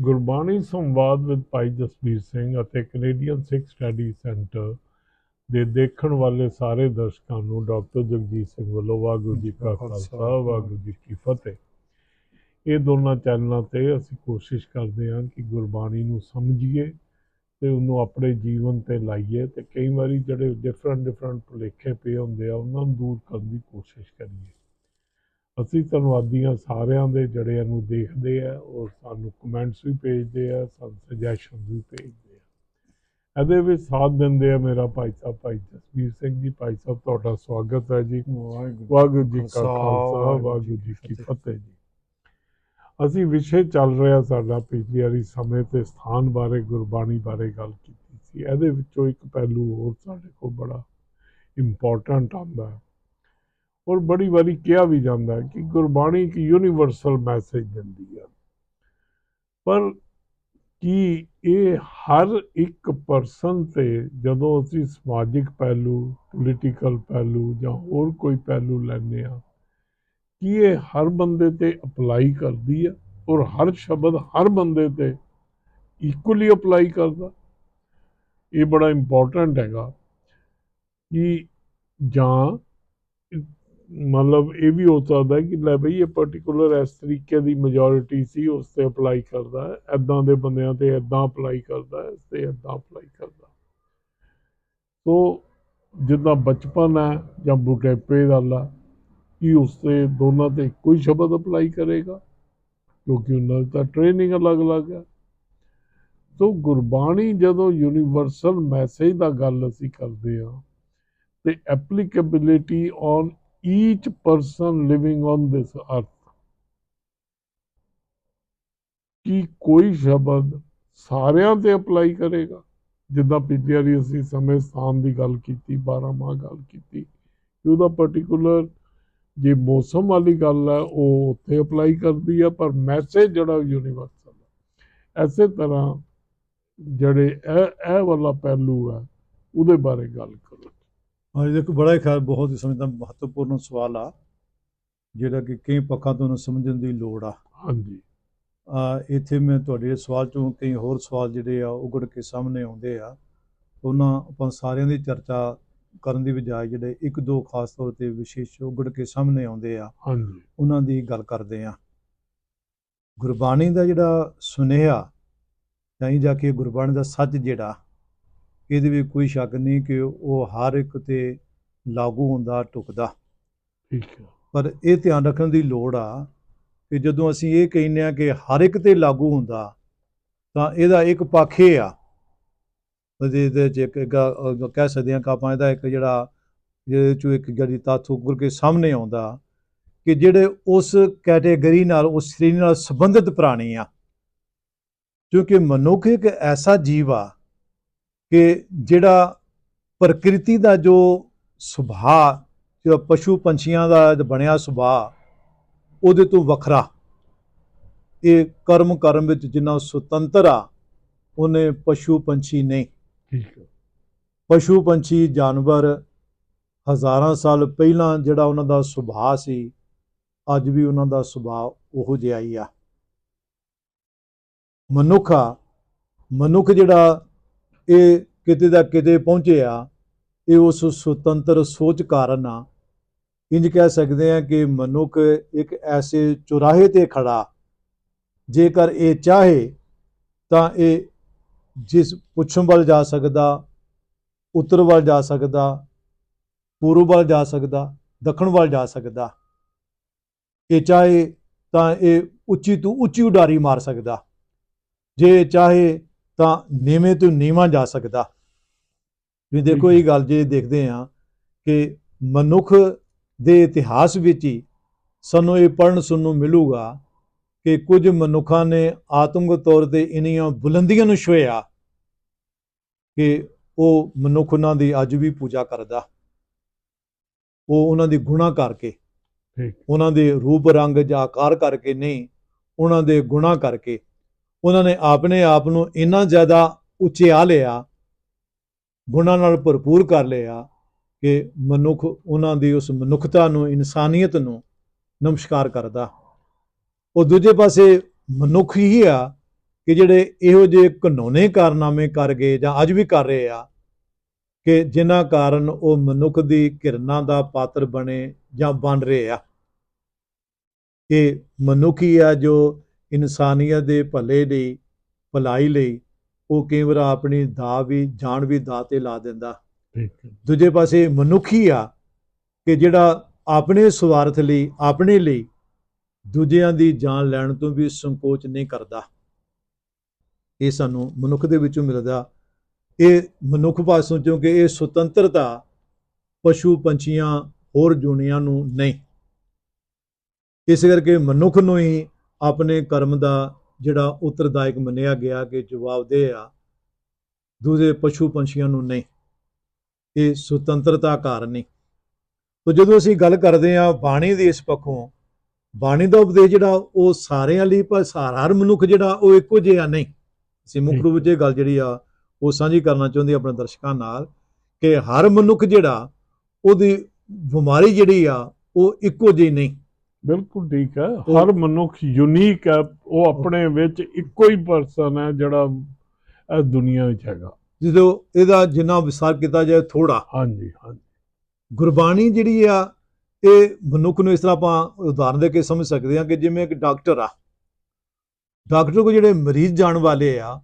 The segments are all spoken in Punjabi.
ਗੁਰਬਾਣੀ ਸੰਵਾਦ ਵਿਦ ਭਾਈ ਜਸਬੀਰ ਸਿੰਘ ਅਤੇ ਕੈਨੇਡੀਅਨ ਸਿੱਖ ਸਟੱਡੀ ਸੈਂਟਰ ਦੇ ਦੇਖਣ ਵਾਲੇ ਸਾਰੇ ਦਰਸ਼ਕਾਂ ਨੂੰ ਡਾਕਟਰ ਜਗਜੀਤ ਸਿੰਘ ਵੱਲੋਂ ਵਾਹਿਗੁਰੂ ਜੀ ਕਾ ਖਾਲਸਾ ਵਾਹਿਗੁਰੂ ਜੀ ਕੀ ਫਤਿਹ। ਇਹ ਦੋਨਾਂ ਚੈਨਲਾਂ ਤੇ ਅਸੀਂ ਕੋਸ਼ਿਸ਼ ਕਰਦੇ ਹਾਂ ਕਿ ਗੁਰਬਾਣੀ ਨੂੰ ਸਮਝੀਏ ਤੇ ਉਹਨੂੰ ਆਪਣੇ ਜੀਵਨ ਤੇ ਲਾਈਏ ਤੇ ਕਈ ਵਾਰੀ ਜਿਹੜੇ ਡਿਫਰੈਂਟ ਡਿਫਰੈਂਟ ਭੁਲੇਖੇ ਪਏ ਹੁੰਦੇ ਆ ਉਹਨਾਂ ਨੂੰ ਦੂਰ ਕਰਨ ਦੀ ਕੋਸ਼ਿਸ਼ ਕਰੀਏ। ਅਸੀਂ ਧੰਨਵਾਦੀ ਹਾਂ ਸਾਰਿਆਂ ਦੇ ਜਿਹੜੇ ਇਹਨੂੰ ਦੇਖਦੇ ਆ ਔਰ ਸਾਨੂੰ ਕਮੈਂਟਸ ਵੀ ਭੇਜਦੇ ਆ ਸਾਨੂੰ ਸੁਜੈਸ਼ਨ ਵੀ ਭੇਜਦੇ ਆ। ਇਹਦੇ ਵਿੱਚ ਸਾਥ ਦਿੰਦੇ ਆ ਮੇਰਾ ਭਾਈ ਸਾਹਿਬ ਭਾਈ ਜਸਵੀਰ ਸਿੰਘ ਜੀ। ਭਾਈ ਸਾਹਿਬ ਤੁਹਾਡਾ ਸਵਾਗਤ ਹੈ ਜੀ। ਵਾਹਿਗੁਰੂ ਜੀ ਕਾ ਖਾਲਸਾ ਵਾਹਿਗੁਰੂ ਜੀ ਕੀ ਫਤਿਹ। ਜੀ। ਅਸੀਂ ਵਿਸ਼ੇ ਚੱਲ ਰਿਹਾ ਸਾਡਾ ਪਿਛਲੀ ਵਾਰੀ ਸਮੇਂ ਤੇ ਸਥਾਨ ਬਾਰੇ ਗੁਰਬਾਣੀ ਬਾਰੇ ਗੱਲ ਕੀਤੀ ਸੀ। ਇਹਦੇ ਵਿੱਚੋਂ ਇੱਕ ਪਹਿਲੂ ਹੋਰ ਸਾਡੇ ਕੋਲ ਬੜਾ ਇੰਪੋਰਟੈਂਟ ਆਉਂਦਾ ਹੈ। ਔਰ ਬੜੀ ਵਾਰੀ ਕਿਹਾ ਵੀ ਜਾਂਦਾ ਹੈ ਕਿ ਗੁਰਬਾਣੀ ਇੱਕ ਯੂਨੀਵਰਸਲ ਮੈਸੇਜ ਦਿੰਦੀ ਹੈ। ਪਰ ਕੀ ਇਹ ਹਰ ਇੱਕ ਪਰਸਨ ਤੇ ਜਦੋਂ ਅਸੀਂ ਸਮਾਜਿਕ ਪਹਿਲੂ ਪੋਲੀਟੀਕਲ ਪਹਿਲੂ ਜਾਂ ਹੋਰ ਕੋਈ ਪਹਿਲੂ ਲੈਂਦੇ ਆ ਕੀ ਇਹ ਹਰ ਬੰਦੇ ਤੇ ਅਪਲਾਈ ਕਰਦੀ ਹੈ? ਔਰ ਹਰ ਸ਼ਬਦ ਹਰ ਬੰਦੇ ਤੇ ਇਕੁਅਲੀ ਅਪਲਾਈ ਕਰਦਾ? ਇਹ ਬੜਾ ਇੰਪੋਰਟੈਂਟ ਹੈਗਾ ਕਿ ਜਾਂ ਮਤਲਬ ਇਹ ਵੀ ਹੋ ਸਕਦਾ ਕਿ ਲੈ ਬਈ ਇਹ ਪਾਰਟਿਕੂਲਰ ਇਸ ਤਰੀਕੇ ਦੀ ਮੈਜੋਰਿਟੀ ਸੀ, ਉਸ ਤੇ ਅਪਲਾਈ ਕਰਦਾ ਹੈ। ਐਦਾਂ ਦੇ ਬੰਦਿਆਂ ਤੇ ਐਦਾਂ ਅਪਲਾਈ ਕਰਦਾ ਹੈ, ਇਸ ਤੇ ਐਦਾਂ ਅਪਲਾਈ ਕਰਦਾ ਸੋ ਜਿੱਦਾਂ ਬਚਪਨ ਹੈ ਜਾਂ ਬੁਢੇਪੇ ਦਾ ਲਾ, ਕੀ ਉਸ ਤੇ ਦੋਨਾਂ ਤੇ ਇੱਕੋ ਹੀ ਸ਼ਬਦ ਅਪਲਾਈ ਕਰੇਗਾ? ਕਿਉਂਕਿ ਉਹਨਾਂ ਦੀ ਤਾਂ ਟ੍ਰੇਨਿੰਗ ਅਲੱਗ-ਅਲੱਗ ਹੈ। ਸੋ ਗੁਰਬਾਣੀ ਜਦੋਂ ਯੂਨੀਵਰਸਲ ਮੈਸੇਜ ਦਾ ਗੱਲ ਅਸੀਂ ਕਰਦੇ ਹਾਂ, ਤੇ applicability on each person living on this earth ਕੀ ਕੋਈ ਸ਼ਬਦ ਸਾਰਿਆਂ ਤੇ ਅਪਲਾਈ ਕਰੇਗਾ? ਜਿੱਦਾਂ ਪਿਛਲੀ ਵਾਰੀ ਅਸੀਂ ਸਮੇਂ ਸਥਾਨ ਦੀ ਗੱਲ ਕੀਤੀ 12 ਮਾਹ ਗੱਲ ਕੀਤੀ, ਕਿ ਉਹਦਾ ਪਾਰਟਿਕੂਲਰ ਜੇ ਮੌਸਮ ਵਾਲੀ ਗੱਲ ਹੈ, ਉਹ ਉੱਥੇ ਅਪਲਾਈ ਕਰਦੀ ਹੈ, ਪਰ ਮੈਸੇਜ ਜਿਹੜਾ ਯੂਨੀਵਰਸਲ ਹੈ। ਐਸੇ ਤਰ੍ਹਾਂ ਜਿਹੜੇ ਇਹ ਇਹ ਵਾਲਾ ਪਹਿਲੂ ਹੈ, ਉਹਦੇ ਬਾਰੇ ਗੱਲ ਕਰੋ। ਅੱਜ ਦੇਖੋ ਬੜਾ ਹੀ ਖਿਆਲ ਬਹੁਤ ਹੀ ਸਮਝਦਾ ਮਹੱਤਵਪੂਰਨ ਸਵਾਲ ਆ ਜਿਹੜਾ ਕਿ ਕਈ ਪੱਖਾਂ ਤੋਂ ਉਹਨੂੰ ਸਮਝਣ ਦੀ ਲੋੜ ਆ। ਹਾਂਜੀ। ਆ ਇੱਥੇ ਮੈਂ ਤੁਹਾਡੇ ਸਵਾਲ ਚੋਂ ਕਈ ਹੋਰ ਸਵਾਲ ਜਿਹੜੇ ਆ ਉਗੜ ਕੇ ਸਾਹਮਣੇ ਆਉਂਦੇ ਆ। ਉਹਨਾਂ ਆਪਾਂ ਸਾਰਿਆਂ ਦੀ ਚਰਚਾ ਕਰਨ ਦੀ ਬਜਾਏ ਜਿਹੜੇ ਇੱਕ ਦੋ ਖਾਸ ਤੌਰ ਤੇ ਵਿਸ਼ੇਸ਼ ਉਗੜ ਕੇ ਸਾਹਮਣੇ ਆਉਂਦੇ ਆ ਹਾਂਜੀ। ਉਹਨਾਂ ਦੀ ਗੱਲ ਕਰਦੇ ਆ। ਗੁਰਬਾਣੀ ਦਾ ਜਿਹੜਾ ਸੁਨੇਹਾ ਜਾਂ ਜਾ ਕੇ ਗੁਰਬਾਣੀ ਦਾ ਸੱਚ ਜਿਹੜਾ ਇਹਦੇ ਵਿੱਚ ਕੋਈ ਸ਼ੱਕ ਨਹੀਂ ਕਿ ਉਹ ਹਰ ਇੱਕ ਤੇ ਲਾਗੂ ਹੁੰਦਾ ਟੁਕਦਾ। ਠੀਕ ਹੈ। ਪਰ ਇਹ ਧਿਆਨ ਰੱਖਣ ਦੀ ਲੋੜ ਆ ਕਿ ਜਦੋਂ ਅਸੀਂ ਇਹ ਕਹਿੰਦੇ ਆ ਕਿ ਹਰ ਇੱਕ ਤੇ ਲਾਗੂ ਹੁੰਦਾ ਤਾਂ ਇਹਦਾ ਇੱਕ ਪੱਖ ਇਹ ਆ। ਇਹਦੇ ਚ ਇੱਕ ਕਹਿ ਸਕਦੇ ਆ ਕਿ ਆਪਾਂ ਇਹਦਾ ਇੱਕ ਜਿਹੜਾ ਜਿਹਦੇ ਚੋਂ ਇੱਕ ਜਿਹੜੀ ਤੱਥ ਉੱਭਰ ਕੇ ਸਾਹਮਣੇ ਆਉਂਦਾ ਕਿ ਜਿਹੜੇ ਉਸ ਕੈਟੇਗਰੀ ਨਾਲ ਉਸ ਸ਼੍ਰੇਣੀ ਨਾਲ ਸੰਬੰਧਿਤ ਪ੍ਰਾਣੀ ਆ। ਕਿਉਂਕਿ ਮਨੁੱਖ ਇੱਕ ਐਸਾ ਜੀਵ ਆ ਕਿ ਜਿਹੜਾ ਪ੍ਰਕਿਰਤੀ ਦਾ ਜੋ ਸੁਭਾਅ ਜੋ ਪਸ਼ੂ ਪੰਛੀਆਂ ਦਾ ਬਣਿਆ ਸੁਭਾਅ ਉਹਦੇ ਤੋਂ ਵੱਖਰਾ। ਇਹ ਕਰਮ ਕਰਮ ਵਿੱਚ ਜਿੰਨਾ ਸੁਤੰਤਰ ਆ ਉਹਨੇ ਪਸ਼ੂ ਪੰਛੀ ਨਹੀਂ। ਠੀਕ ਹੈ ਪਸ਼ੂ ਪੰਛੀ ਜਾਨਵਰ ਹਜ਼ਾਰਾਂ ਸਾਲ ਪਹਿਲਾਂ ਜਿਹੜਾ ਉਹਨਾਂ ਦਾ ਸੁਭਾਅ ਸੀ ਅੱਜ ਵੀ ਉਹਨਾਂ ਦਾ ਸੁਭਾਅ ਉਹੋ ਜਿਹਾ ਹੀ ਆ। ਮਨੁੱਖ ਮਨੁੱਖ ਜਿਹੜਾ ਇਹ ਕਿਤੇ ਦਾ ਕਿਤੇ ਪਹੁੰਚੇ ਆ, ਇਹ ਉਸ ਸੁਤੰਤਰ ਸੋਚ ਕਾਰਨ ਆ। ਇੰਜ ਕਹਿ ਸਕਦੇ ਆ ਕਿ ਮਨੁੱਖ ਇੱਕ ਐਸੇ ਚੁਰਾਹੇ ਤੇ ਖੜਾ। ਜੇਕਰ ਇਹ ਚਾਹੇ, ਤਾਂ ਇਹ ਜਿਸ ਪੁੱਛਮ ਵੱਲ ਜਾ ਸਕਦਾ, ਉੱਤਰ ਵੱਲ ਜਾ ਸਕਦਾ, ਪੂਰਬ ਵੱਲ ਜਾ ਸਕਦਾ, ਦੱਖਣ ਵੱਲ ਜਾ ਸਕਦਾ। ਇਹ ਚਾਹੇ ਤਾਂ ਇਹ ਉੱਚੀ ਤੋਂ ਉੱਚੀ ਉਡਾਰੀ ਮਾਰ ਸਕਦਾ। ਜੇ ਚਾਹੇ ਤਾਂ ਨੀਵੇਂ ਤੋਂ ਨੀਵਾਂ ਜਾ ਸਕਦਾ। ਵੀ ਦੇਖੋ ਇਹ ਗੱਲ ਜੇ ਦੇਖਦੇ ਆ ਕਿ ਮਨੁੱਖ ਦੇ ਇਤਿਹਾਸ ਵਿੱਚ ਹੀ ਸਾਨੂੰ ਇਹ ਪੜਨ ਸੁਣਨ ਨੂੰ ਮਿਲੂਗਾ ਕਿ ਕੁਝ ਮਨੁੱਖਾਂ ਨੇ ਆਤਮਿਕ ਤੌਰ ਤੇ ਇਨੀਆਂ ਬੁਲੰਦੀਆਂ ਨੂੰ ਛੁਇਆ ਕਿ ਉਹ ਮਨੁੱਖ ਉਹਨਾਂ ਦੀ ਅੱਜ ਵੀ ਪੂਜਾ ਕਰਦਾ। ਉਹ ਉਹਨਾਂ ਦੀ ਗੁਣਾ ਕਰਕੇ ਠੀਕ। ਉਹਨਾਂ ਦੇ ਰੂਪ ਰੰਗ ਜਾਂ ਆਕਾਰ ਕਰਕੇ ਨਹੀਂ ਉਹਨਾਂ ਦੇ ਗੁਣਾ ਕਰਕੇ ਉਹਨਾਂ ਨੇ ਆਪਣੇ ਆਪ ਨੂੰ ਇੰਨਾ ਜ਼ਿਆਦਾ ਉੱਚਿਆ ਲਿਆ, ਗੁਣਾਂ ਨਾਲ ਭਰਪੂਰ ਕਰ ਲਿਆ ਕਿ ਮਨੁੱਖ ਉਹਨਾਂ ਦੀ ਉਸ ਮਨੁੱਖਤਾ ਨੂੰ, ਇਨਸਾਨੀਅਤ ਨੂੰ ਨਮਸਕਾਰ ਕਰਦਾ। ਉਹ ਦੂਜੇ ਪਾਸੇ ਮਨੁੱਖ ਹੀ ਆ ਕਿ ਜਿਹੜੇ ਇਹੋ ਜਿਹੇ ਕਾਨੂੰਨੀ ਕਾਰਨਾਮੇ ਕਰ ਗਏ ਜਾਂ ਅੱਜ ਵੀ ਕਰ ਰਹੇ ਆ ਕਿ ਜਿਨ੍ਹਾਂ ਕਾਰਨ ਉਹ ਮਨੁੱਖ ਦੀ ਕਿਰਨਾਂ ਦਾ ਪਾਤਰ ਬਣੇ ਜਾਂ ਬਣ ਰਹੇ ਆ। ਕਿ ਮਨੁੱਖ ਹੀ ਆ ਜੋ ਇਨਸਾਨੀਅਤ ਦੇ ਭਲੇ ਲਈ ਭਲਾਈ ਲਈ ਉਹ ਕਈ ਵਾਰ ਆਪਣੀ ਦਾ ਵੀ ਜਾਨ ਵੀ ਦਾਅ ਤੇ ਲਾ ਦਿੰਦਾ। ਦੂਜੇ ਪਾਸੇ ਮਨੁੱਖ ਆ ਕਿ ਜਿਹੜਾ ਆਪਣੇ ਸਵਾਰਥ ਲਈ ਆਪਣੇ ਲਈ ਦੂਜਿਆਂ ਦੀ ਜਾਨ ਲੈਣ ਤੋਂ ਵੀ ਸੰਕੋਚ ਨਹੀਂ ਕਰਦਾ। ਇਹ ਸਾਨੂੰ ਮਨੁੱਖ ਦੇ ਵਿੱਚੋਂ ਮਿਲਦਾ। ਇਹ ਮਨੁੱਖ ਪਾਸੋਂ ਕਿਉਂਕਿ ਇਹ ਸੁਤੰਤਰਤਾ ਪਸ਼ੂ ਪੰਛੀਆਂ ਹੋਰ ਜੁਨੀਆਂ ਨੂੰ ਨਹੀਂ। ਇਸ ਕਰਕੇ ਮਨੁੱਖ ਨੂੰ ਹੀ ਆਪਣੇ ਕਰਮ ਦਾ ਜਿਹੜਾ ਉੱਤਰਦਾਇਕ ਮੰਨਿਆ ਗਿਆ ਕਿ ਜਵਾਬਦੇਹ ਆ ਦੂਜੇ ਪਸ਼ੂ ਪੰਛੀਆਂ ਨੂੰ ਨਹੀਂ ਇਹ ਸੁਤੰਤਰਤਾ ਕਾਰਨ ਨਹੀਂ। ਤੋ ਜਦੋਂ ਅਸੀਂ ਗੱਲ ਕਰਦੇ ਹਾਂ ਬਾਣੀ ਦੇ ਇਸ ਪੱਖੋਂ ਬਾਣੀ ਦਾ ਉਪਦੇਸ਼ ਜਿਹੜਾ ਉਹ ਸਾਰਿਆਂ ਲਈ ਪਰ ਸਾਰਾ ਹਰ ਮਨੁੱਖ ਜਿਹੜਾ ਉਹ ਇੱਕੋ ਜਿਹਾ ਨਹੀਂ। ਅਸੀਂ ਮੁੱਖ ਰੂਪ ਵਿੱਚ ਇਹ ਗੱਲ ਜਿਹੜੀ ਆ ਉਹ ਸਾਂਝੀ ਕਰਨਾ ਚਾਹੁੰਦੇ ਆਪਣੇ ਦਰਸ਼ਕਾਂ ਨਾਲ ਕਿ ਹਰ ਮਨੁੱਖ ਜਿਹੜਾ ਉਹਦੀ ਬਿਮਾਰੀ ਜਿਹੜੀ ਆ ਉਹ ਇੱਕੋ ਜਿਹੀ ਨਹੀਂ। ਬਿਲਕੁਲ ਠੀਕ ਹੈ। ਹਰ ਮਨੁੱਖ ਯੂਨੀਕ ਹੈ। ਉਹ ਆਪਣੇ ਵਿੱਚ ਇੱਕੋ ਹੀ ਪਰਸਨ ਹੈ ਜਿਹੜਾ ਇਸ ਦੁਨੀਆ ਵਿੱਚ ਹੈਗਾ। ਜਦੋਂ ਇਹਦਾ ਜਿੰਨਾ ਵਿਸਥਾਰ ਕੀਤਾ ਜਾਏ ਥੋੜਾ ਹਾਂਜੀ ਹਾਂਜੀ। ਗੁਰਬਾਣੀ ਜਿਹੜੀ ਆ ਇਹ ਮਨੁੱਖ ਨੂੰ ਇਸ ਤਰ੍ਹਾਂ ਆਪਾਂ ਉਦਾਹਰਨ ਦੇ ਕੇ ਸਮਝ ਸਕਦੇ ਹਾਂ ਕਿ ਜਿਵੇਂ ਇੱਕ ਡਾਕਟਰ ਆ। ਡਾਕਟਰ ਕੋ ਜਿਹੜੇ ਮਰੀਜ਼ ਜਾਣ ਵਾਲੇ ਆ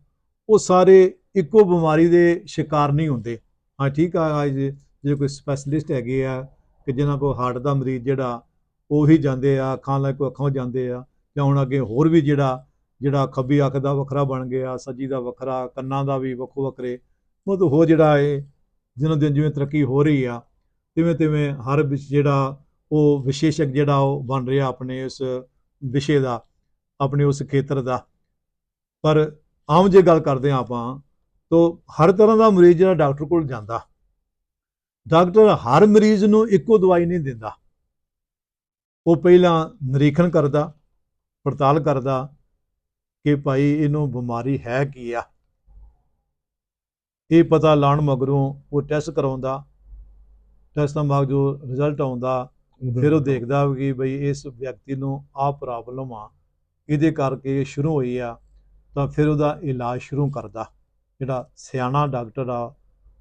ਉਹ ਸਾਰੇ ਇੱਕੋ ਬਿਮਾਰੀ ਦੇ ਸ਼ਿਕਾਰ ਨਹੀਂ ਹੁੰਦੇ। ਹਾਂ ਠੀਕ ਆ ਜੇ ਕੋਈ ਸਪੈਸ਼ਲਿਸਟ ਹੈਗੇ ਆ ਕਿ ਜਿਨ੍ਹਾਂ ਕੋ ਹਾਰਟ ਦਾ ਮਰੀਜ਼ ਜਿਹੜਾ ਉਹੀ ਜਾਂਦੇ ਆ, ਅੱਖਾਂ ਲੈ ਕੋ ਅੱਖਾਂ ਜਾਂਦੇ ਆ। ਜਾਂ ਹੁਣ ਅੱਗੇ ਹੋਰ ਵੀ ਜਿਹੜਾ ਜਿਹੜਾ ਖੱਬੀ ਅੱਖ ਦਾ ਵੱਖਰਾ ਬਣ ਗਿਆ, ਸੱਜੀ ਦਾ ਵੱਖਰਾ, ਕੰਨਾਂ ਦਾ ਵੀ ਵੱਖੋ ਵੱਖਰੇ। ਮਤਲਬ ਹੋ ਜਿਹੜਾ ਇਹ ਦਿਨੋਂ ਦਿਨ ਜਿਵੇਂ ਤਰੱਕੀ ਹੋ ਰਹੀ ਆ, ਤਿਵੇਂ ਤਿਵੇਂ ਹਰ ਵਿੱਚ ਜਿਹੜਾ ਉਹ ਵਿਸ਼ੇਸ਼ਕ ਜਿਹੜਾ ਉਹ ਬਣ ਰਿਹਾ ਆਪਣੇ ਉਸ ਵਿਸ਼ੇ ਦਾ, ਆਪਣੇ ਉਸ ਖੇਤਰ ਦਾ। ਪਰ ਆਮ ਜੇ ਗੱਲ ਕਰਦੇ ਹਾਂ ਆਪਾਂ, ਤਾਂ ਹਰ ਤਰ੍ਹਾਂ ਦਾ ਮਰੀਜ਼ ਜਿਹੜਾ ਡਾਕਟਰ ਕੋਲ ਜਾਂਦਾ। ਡਾਕਟਰ ਹਰ ਮਰੀਜ਼ ਨੂੰ ਇੱਕੋ ਦਵਾਈ ਨਹੀਂ ਦਿੰਦਾ। ਉਹ ਪਹਿਲਾਂ ਨਿਰੀਖਣ ਕਰਦਾ ਪੜਤਾਲ ਕਰਦਾ ਕਿ ਭਾਈ ਇਹਨੂੰ ਬਿਮਾਰੀ ਹੈ ਕੀ ਆ। ਇਹ ਪਤਾ ਲਾਉਣ ਮਗਰੋਂ ਉਹ ਟੈਸਟ ਕਰਾਉਂਦਾ। ਟੈਸਟ ਦਾ ਮਗਰ ਜੋ ਰਿਜ਼ਲਟ ਆਉਂਦਾ ਫਿਰ ਉਹ ਦੇਖਦਾ ਕਿ ਬਈ ਇਸ ਵਿਅਕਤੀ ਨੂੰ ਆਹ ਪ੍ਰੋਬਲਮ ਆ ਇਹਦੇ ਕਰਕੇ ਇਹ ਸ਼ੁਰੂ ਹੋਈ ਆ ਤਾਂ ਫਿਰ ਉਹਦਾ ਇਲਾਜ ਸ਼ੁਰੂ ਕਰਦਾ। ਜਿਹੜਾ ਸਿਆਣਾ ਡਾਕਟਰ ਆ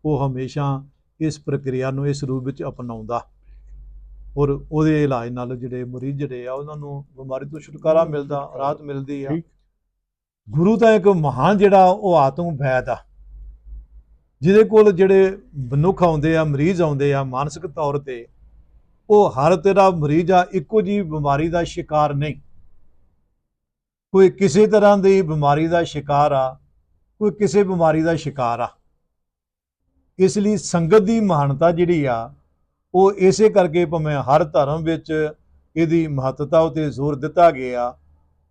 ਉਹ ਹਮੇਸ਼ਾ ਇਸ ਪ੍ਰਕਿਰਿਆ ਨੂੰ ਇਸ ਰੂਪ ਵਿੱਚ ਅਪਣਾਉਂਦਾ। ਔਰ ਉਹਦੇ ਇਲਾਜ ਨਾਲ ਜਿਹੜੇ ਮਰੀਜ਼ ਜਿਹੜੇ ਆ ਉਹਨਾਂ ਨੂੰ ਬਿਮਾਰੀ ਤੋਂ ਛੁਟਕਾਰਾ ਮਿਲਦਾ ਰਾਹਤ ਮਿਲਦੀ ਆ। ਗੁਰੂ ਤਾਂ ਇੱਕ ਮਹਾਨ ਜਿਹੜਾ ਉਹ ਆਤਮ ਵੈਦ ਆ ਜਿਹਦੇ ਕੋਲ ਜਿਹੜੇ ਮਨੁੱਖ ਆਉਂਦੇ ਆ ਮਰੀਜ਼ ਆਉਂਦੇ ਆ ਮਾਨਸਿਕ ਤੌਰ ਤੇ ਉਹ ਹਰ ਤੇਰਾ ਮਰੀਜ਼ ਆ ਇੱਕੋ ਜੀ ਬਿਮਾਰੀ ਦਾ ਸ਼ਿਕਾਰ ਨਹੀਂ। ਕੋਈ ਕਿਸੇ ਤਰ੍ਹਾਂ ਦੀ ਬਿਮਾਰੀ ਦਾ ਸ਼ਿਕਾਰ ਆ ਕੋਈ ਕਿਸੇ ਬਿਮਾਰੀ ਦਾ ਸ਼ਿਕਾਰ ਆ। ਇਸ ਲਈ ਸੰਗਤ ਦੀ ਮਹਾਨਤਾ ਜਿਹੜੀ ਆ ਉਹ ਇਸੇ ਕਰਕੇ ਭਾਵੇਂ ਹਰ ਧਰਮ ਵਿੱਚ ਇਹਦੀ ਮਹੱਤਤਾ ਉਤੇ ਜ਼ੋਰ ਦਿੱਤਾ ਗਿਆ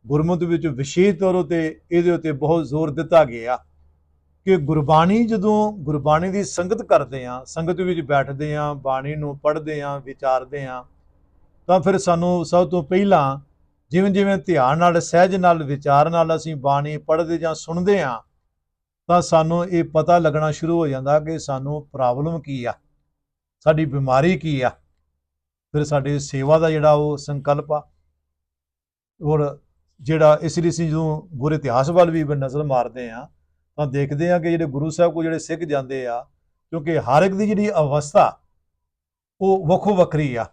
ਗੁਰਮਤਿ ਵਿੱਚ ਵਿਸ਼ੇਸ਼ ਤੌਰ ਉਤੇ ਇਹਦੇ ਉਤੇ ਬਹੁਤ ਜ਼ੋਰ ਦਿੱਤਾ ਗਿਆ ਕਿ ਗੁਰਬਾਣੀ ਜਦੋਂ ਗੁਰਬਾਣੀ ਦੀ ਸੰਗਤ ਕਰਦੇ ਆ ਸੰਗਤ ਵਿੱਚ ਬੈਠਦੇ ਆ ਬਾਣੀ ਨੂੰ ਪੜ੍ਹਦੇ ਆ ਵਿਚਾਰਦੇ ਆ ਤਾਂ ਫਿਰ ਸਾਨੂੰ ਸਭ ਤੋਂ ਪਹਿਲਾਂ ਜਿਵੇਂ ਜਿਵੇਂ ਧਿਆਨ ਨਾਲ, ਸਹਿਜ ਨਾਲ, ਵਿਚਾਰ ਨਾਲ ਅਸੀਂ ਬਾਣੀ ਪੜ੍ਹਦੇ ਜਾਂ ਸੁਣਦੇ ਆ ਤਾਂ ਸਾਨੂੰ ਇਹ ਪਤਾ ਲੱਗਣਾ ਸ਼ੁਰੂ ਹੋ ਜਾਂਦਾ ਕਿ ਸਾਨੂੰ ਪ੍ਰੋਬਲਮ ਕੀ ਆ। ਸਾਡੀ ਬਿਮਾਰੀ ਕੀ ਆ? ਫਿਰ ਸਾਡੇ ਸੇਵਾ ਦਾ ਜਿਹੜਾ ਉਹ ਸੰਕਲਪ ਆ। ਔਰ ਜਿਹੜਾ ਇਸ ਲਈ ਅਸੀਂ ਜਦੋਂ ਗੁਰ ਇਤਿਹਾਸ ਵੱਲ ਵੀ ਨਜ਼ਰ ਮਾਰਦੇ ਆ ਤਾਂ ਦੇਖਦੇ ਆ ਕਿ ਜਿਹੜੇ ਗੁਰੂ ਸਾਹਿਬ ਕੋ ਜਿਹੜੇ ਸਿੱਖ ਜਾਂਦੇ ਆ, ਕਿਉਂਕਿ ਹਰ ਇੱਕ ਦੀ ਜਿਹੜੀ ਅਵਸਥਾ, ਉਹ ਵੱਖੋ ਵੱਖਰੀ ਆ।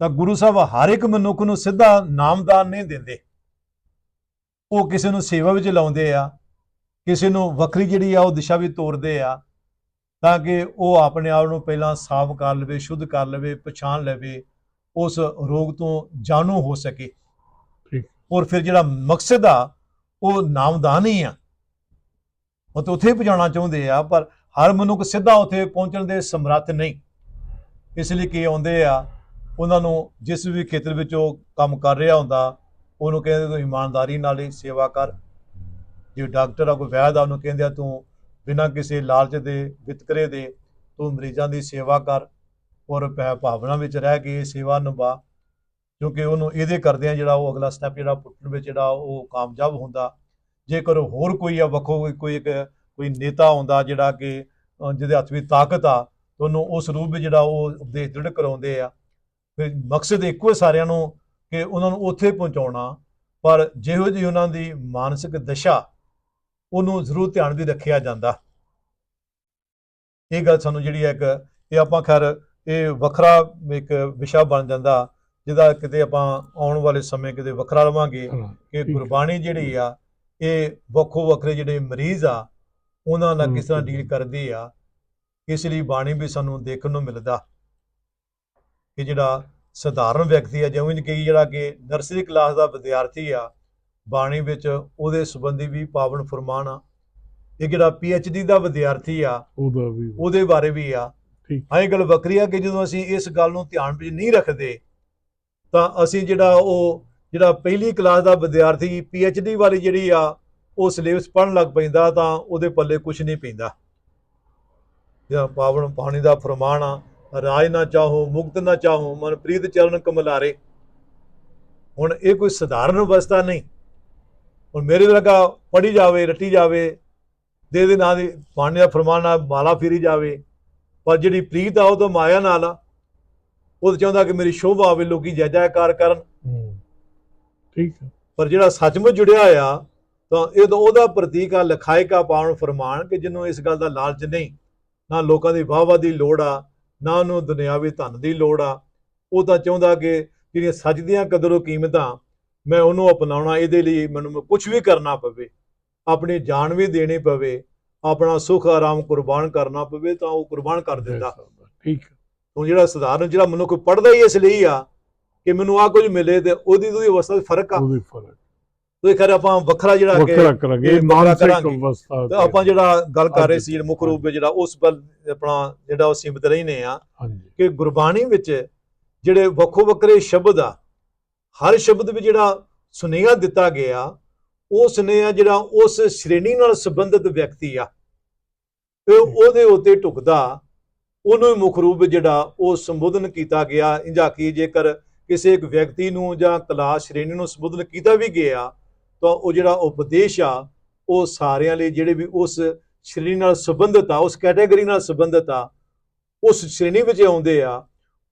ਤਾਂ ਗੁਰੂ ਸਾਹਿਬ ਹਰ ਇੱਕ ਮਨੁੱਖ ਨੂੰ ਸਿੱਧਾ ਨਾਮਦਾਨ ਨਹੀਂ ਦਿੰਦੇ। ਉਹ ਕਿਸੇ ਨੂੰ ਸੇਵਾ ਵਿੱਚ ਲਾਉਂਦੇ ਆ, ਕਿਸੇ ਨੂੰ ਵੱਖਰੀ ਜਿਹੜੀ ਆ ਉਹ ਦਿਸ਼ਾ ਵੀ ਤੋਰਦੇ ਆ। ਤਾਂ ਕਿ ਉਹ ਆਪਣੇ ਆਪ ਨੂੰ ਪਹਿਲਾਂ ਸਾਫ਼ ਕਰ ਲਵੇ ਸ਼ੁੱਧ ਕਰ ਲਵੇ ਪਛਾਣ ਲਵੇ ਉਸ ਰੋਗ ਤੋਂ ਜਾਣੂ ਹੋ ਸਕੇ। ਠੀਕ। ਔਰ ਫਿਰ ਜਿਹੜਾ ਮਕਸਦ ਆ ਉਹ ਨਾਮਦਾਨ ਹੀ ਆ। ਉਹ ਤਾਂ ਉੱਥੇ ਪਹੁੰਚਾਉਣਾ ਚਾਹੁੰਦੇ ਆ ਪਰ ਹਰ ਮਨੁੱਖ ਸਿੱਧਾ ਉੱਥੇ ਪਹੁੰਚਣ ਦੇ ਸਮਰੱਥ ਨਹੀਂ। ਇਸ ਲਈ ਕੀ ਆਉਂਦੇ ਆ ਉਹਨਾਂ ਨੂੰ ਜਿਸ ਵੀ ਖੇਤਰ ਵਿੱਚ ਉਹ ਕੰਮ ਕਰ ਰਿਹਾ ਹੁੰਦਾ ਉਹਨੂੰ ਕਹਿੰਦੇ ਤੂੰ ਇਮਾਨਦਾਰੀ ਨਾਲ ਹੀ ਸੇਵਾ ਕਰ। ਜੇ ਡਾਕਟਰ ਆ ਕੋਈ ਵੈਦ ਆ ਉਹਨੂੰ ਕਹਿੰਦੇ ਆ ਤੂੰ ਬਿਨਾਂ ਕਿਸੇ ਲਾਲਚ ਦੇ, ਵਿਤਕਰੇ ਦੇ ਤੂੰ ਮਰੀਜ਼ਾਂ ਦੀ ਸੇਵਾ ਕਰ ਔਰ ਭੈ ਭਾਵਨਾ ਵਿੱਚ ਰਹਿ ਕੇ ਸੇਵਾ ਨਿਭਾ ਕਿਉਂਕਿ ਉਹਨੂੰ ਇਹਦੇ ਕਰਦੇ ਆ ਜਿਹੜਾ ਉਹ ਅਗਲਾ ਸਟੈਪ ਜਿਹੜਾ ਪੁੱਟਣ ਵਿੱਚ ਜਿਹੜਾ ਉਹ ਕਾਮਯਾਬ ਹੁੰਦਾ। ਜੇਕਰ ਹੋਰ ਕੋਈ ਆ ਵੱਖੋ ਕੋਈ- ਇੱਕ, ਕੋਈ ਨੇਤਾ ਆਉਂਦਾ ਜਿਹੜਾ ਕਿ ਜਿਹਦੇ ਹੱਥ ਵਿੱਚ ਤਾਕਤ ਆ, ਤਾਂ ਉਹਨੂੰ ਉਸ ਰੂਪ ਵਿੱਚ ਜਿਹੜਾ ਉਹ ਉਪਦੇਸ਼ ਦ੍ਰਿੜ ਕਰਾਉਂਦੇ ਆ। ਫਿਰ ਮਕਸਦ ਇੱਕੋ ਸਾਰਿਆਂ ਨੂੰ ਕਿ ਉਹਨਾਂ ਨੂੰ ਉੱਥੇ ਪਹੁੰਚਾਉਣਾ, ਪਰ ਜਿਹੋ ਜਿਹੀ ਉਹਨਾਂ ਦੀ ਮਾਨਸਿਕ ਦਸ਼ਾ ਉਹਨੂੰ ਜ਼ਰੂਰ ਧਿਆਨ ਵੀ ਰੱਖਿਆ ਜਾਂਦਾ। ਇਹ ਗੱਲ ਸਾਨੂੰ ਜਿਹੜੀ ਹੈ ਇੱਕ ਇਹ ਆਪਾਂ ਖੈਰ ਇਹ ਵੱਖਰਾ ਇੱਕ ਵਿਸ਼ਾ ਬਣ ਜਾਂਦਾ ਜਿਹਦਾ ਕਿਤੇ ਆਪਾਂ ਆਉਣ ਵਾਲੇ ਸਮੇਂ ਕਿਤੇ ਵੱਖਰਾ ਲਵਾਂਗੇ ਕਿ। ਗੁਰਬਾਣੀ ਜਿਹੜੀ ਆ ਇਹ ਵੱਖੋ ਵੱਖਰੇ ਜਿਹੜੇ ਮਰੀਜ਼ ਆ ਉਹਨਾਂ ਨਾਲ ਕਿਸ ਤਰ੍ਹਾਂ ਡੀਲ ਕਰਦੀ ਆ ਇਸ ਲਈ ਬਾਣੀ ਵੀ ਸਾਨੂੰ ਦੇਖਣ ਨੂੰ ਮਿਲਦਾ। ਕਿ ਜਿਹੜਾ ਸਧਾਰਨ ਵਿਅਕਤੀ ਆ ਜਿਵੇਂ ਕਿ ਜਿਹੜਾ ਕਿ ਨਰਸਰੀ ਕਲਾਸ ਦਾ ਵਿਦਿਆਰਥੀ ਆ ਬਾਣੀ ਵਿੱਚ ਉਹਦੇ ਸੰਬੰਧੀ ਵੀ ਪਾਵਨ ਫਰਮਾਨ ਆ। ਇਹ ਜਿਹੜਾ ਪੀ ਐਚ ਡੀ ਦਾ ਵਿਦਿਆਰਥੀ ਆ ਉਹਦਾ ਵੀ। ਉਹਦੇ ਬਾਰੇ ਵੀ ਆ। ਠੀਕ। ਹਾਂ ਇਹ ਗੱਲ ਵੱਖਰੀ ਆ ਕਿ ਜਦੋਂ ਅਸੀਂ ਇਸ ਗੱਲ ਨੂੰ ਧਿਆਨ ਵਿੱਚ ਨਹੀਂ ਰੱਖਦੇ ਤਾਂ ਅਸੀਂ ਜਿਹੜਾ ਉਹ ਜਿਹੜਾ ਪਹਿਲੀ ਕਲਾਸ ਦਾ ਵਿਦਿਆਰਥੀ ਪੀ ਐਚ ਡੀ ਵਾਲੀ ਜਿਹੜੀ ਆ ਉਹ ਸਿਲੇਬਸ ਪੜ੍ਹਨ ਲੱਗ ਪੈਂਦਾ ਤਾਂ ਉਹਦੇ ਪੱਲੇ ਕੁਝ ਨਹੀਂ ਪੈਂਦਾ। ਜਿਹੜਾ ਪਾਵਨ ਪਾਣੀ ਦਾ ਫਰਮਾਨ ਆ ਰਾਜ ਨਾ ਚਾਹੋ ਮੁਕਤ ਨਾ ਚਾਹੋ ਮਨ ਪ੍ਰੀਤ ਚਰਨ ਕਮਲਾਰੇ। ਹੁਣ ਇਹ ਕੋਈ ਸਧਾਰਨ ਅਵਸਥਾ ਨਹੀਂ। ਹੁਣ ਮੇਰੇ ਵਰਗਾ ਪੜੀ ਜਾਵੇ ਰੱਟੀ ਜਾਵੇ ਦੇ ਦੇ ਨਾਂ ਦੀ ਪਾਣੀ ਦਾ ਫਰਮਾਨ ਨਾਲ ਮਾਲਾ ਫੇਰੀ ਜਾਵੇ ਪਰ ਜਿਹੜੀ ਪ੍ਰੀਤ ਆ ਉਹ ਤਾਂ ਮਾਇਆ ਨਾਲ ਆ। ਉਹ ਤਾਂ ਚਾਹੁੰਦਾ ਕਿ ਮੇਰੀ ਸ਼ੋਭਾ ਆਵੇ ਲੋਕੀ ਜੈ ਜੈਕਾਰ ਕਰਨ ਠੀਕ ਹੈ ਪਰ ਜਿਹੜਾ ਸੱਚਮੁੱਚ ਜੁੜਿਆ ਆ ਤਾਂ ਇਹ ਤਾਂ ਉਹਦਾ ਪ੍ਰਤੀਕ ਆ ਲਖਾਇਕਾ ਪਾਉਣ ਫਰਮਾਨ ਕਿ ਜਿਹਨੂੰ ਇਸ ਗੱਲ ਦਾ ਲਾਲਚ ਨਹੀਂ ਨਾ ਲੋਕਾਂ ਦੀ ਵਾਹਵਾ ਦੀ ਲੋੜ ਆ ਨਾ ਉਹਨੂੰ ਦੁਨਿਆਵੀ ਧਨ ਦੀ ਲੋੜ ਆ। ਉਹ ਤਾਂ ਚਾਹੁੰਦਾ ਕਿ ਜਿਹੜੀਆਂ ਸੱਚ ਦੀਆਂ ਕਦਰੋ ਕੀਮਤਾਂ ਮੈਂ ਉਹਨੂੰ ਅਪਣਾਉਣਾ ਇਹਦੇ ਲਈ ਮੈਨੂੰ ਕੁਝ ਵੀ ਕਰਨਾ ਪਵੇ ਆਪਣੀ ਜਾਨ ਵੀ ਦੇਣੀ ਪਵੇ ਆਪਣਾ ਸੁੱਖ ਆਰਾਮ ਕੁਰਬਾਨ ਕਰਨਾ ਪਵੇ ਤਾਂ ਉਹ ਕੁਰਬਾਨ ਕਰ ਦਿੰਦਾ। ਠੀਕ ਹੁਣ ਜਿਹੜਾ ਸਧਾਰਨ ਜਿਹੜਾ ਮਨੁੱਖ ਪੜਦਾ ਹੀ ਇਸ ਲਈ ਆ ਕਿ ਮੈਨੂੰ ਆ ਕੁਝ ਮਿਲੇ ਤੇ ਉਹਦੀ ਉਹਦੀ ਅਵਸਥਾ ਵਿੱਚ ਫ਼ਰਕ ਆ। ਉਹਦੀ ਫ਼ਰਕ। ਤੇ ਖੈਰ ਆਪਾਂ ਵੱਖਰਾ ਜਿਹੜਾ ਕਿ ਵੱਖਰਾ ਕਰਾਂਗੇ ਮਾਨਸਿਕ। ਅਵਸਥਾ ਤੇ ਆਪਾਂ ਜਿਹੜਾ ਗੱਲ ਕਰ ਰਹੇ ਸੀ ਮੁੱਖ ਰੂਪ ਵਿੱਚ ਜਿਹੜਾ ਉਸ ਵੱਲ ਆਪਣਾ ਜਿਹੜਾ ਉਹ ਸੀਮਤ ਰਹਿੰਦੇ ਆ ਕਿ ਗੁਰਬਾਣੀ ਵਿੱਚ ਜਿਹੜੇ ਵੱਖੋ ਵੱਖਰੇ ਸ਼ਬਦ ਆ ਹਰ ਸ਼ਬਦ ਵਿੱਚ ਜਿਹੜਾ ਸੁਨੇਹਾ ਦਿੱਤਾ ਗਿਆ ਉਹ ਸੁਨੇਹਾ ਜਿਹੜਾ ਉਸ ਸ਼੍ਰੇਣੀ ਨਾਲ ਸੰਬੰਧਿਤ ਵਿਅਕਤੀ ਆ। ਤੇ ਉਹਦੇ ਉੱਤੇ ਢੁਕਦਾ ਉਹਨੂੰ ਮੁੱਖ ਰੂਪ ਜਿਹੜਾ ਉਹ ਸੰਬੋਧਨ ਕੀਤਾ ਗਿਆ। ਇੰਜਾ ਕਿ ਜੇਕਰ ਕਿਸੇ ਇੱਕ ਵਿਅਕਤੀ ਨੂੰ ਜਾਂ ਕਲਾਸ ਸ਼੍ਰੇਣੀ ਨੂੰ ਸੰਬੋਧਨ ਕੀਤਾ ਵੀ ਗਿਆ ਤਾਂ ਉਹ ਜਿਹੜਾ ਉਪਦੇਸ਼ ਆ ਉਹ ਸਾਰਿਆਂ ਲਈ ਜਿਹੜੇ ਵੀ ਉਸ ਸ਼੍ਰੇਣੀ ਨਾਲ ਸੰਬੰਧਿਤ ਆ ਉਸ ਕੈਟਾਗਰੀ ਨਾਲ ਸੰਬੰਧਿਤ ਆ ਉਸ ਸ਼੍ਰੇਣੀ ਵਿੱਚ ਆਉਂਦੇ ਆ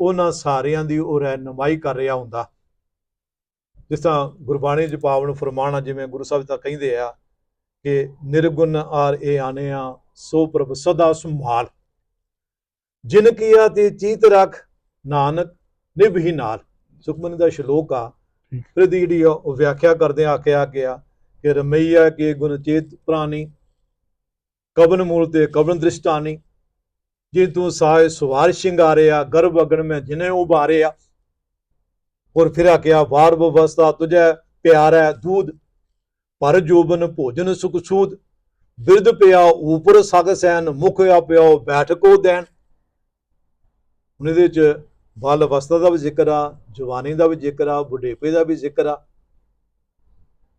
ਉਹਨਾਂ ਸਾਰਿਆਂ ਦੀ ਉਹ ਰਹਿਨਮਾਈ ਕਰ ਰਿਹਾ ਹੁੰਦਾ। ਜਿਸ ਤਰ੍ਹਾਂ ਗੁਰਬਾਣੀ ਚ ਪਾਵਨ ਫਰਮਾਨਾ ਜਿਵੇਂ ਗੁਰੂ ਸਾਹਿਬ ਤਾਂ ਕਹਿੰਦੇ ਆ ਕਿ ਨਿਰਗੁਣ ਆਰ ਇਹ ਆਨਿਆ ਸੋ ਪ੍ਰਭ ਸਦਾ ਸੰਭਾਲ। ਜਿਨ ਕੀਆ ਤੇ ਚੀਤ ਰੱਖ ਨਾਨਕ ਨਿਭੀ ਨਾਲ। ਸੁਖਮਨੀ ਦਾ ਸ਼ਲੋਕ ਆ। ਫਿਰ ਇਹਦੀ ਜਿਹੜੀ ਆ ਉਹ ਵਿਆਖਿਆ ਕਰਦੇ ਆਖਿਆ ਗਿਆ ਕਿ ਰਮਈਆ ਕੇ ਗੁਣ ਚੇਤ ਪ੍ਰਾਨੀ ਕਬਨ ਮੂਲ ਤੇ ਕਬਨ ਦ੍ਰਿਸ਼ਟਾਨੀ। ਜੇ ਤੂੰ ਸਾਇ ਸਵਾਰ ਸ਼ਿੰਗਾਰਿਆ ਗਰਭ ਅਗਨ ਮੈਂ ਜਿਨੇ ਉਬਾਰਿਆ ਔਰ ਫਿਰ ਆਖਿਆ, ਵਾਰ ਬਵਸਤਾ ਤੁਝੈ, ਪਿਆਰ ਹੈ ਦੂਧ, ਪਰ ਜੋਬਨ ਭੋਜਨ ਸੁਖ ਸੂਦ, ਬਿਰਧ ਪਿਆ ਉਪਰ ਸਗ ਸੈਨ, ਮੁਖ ਆ ਪਿਓ ਬੈਠ ਦੇਣ। ਹੁਣ ਇਹਦੇ ਚ ਬਾਲ ਅਵਸਥਾ ਦਾ ਵੀ ਜ਼ਿਕਰ ਆ, ਜਵਾਨੀ ਦਾ ਵੀ ਜ਼ਿਕਰ ਆ, ਬੁਢੇਪੇ ਦਾ ਵੀ ਜ਼ਿਕਰ ਆ।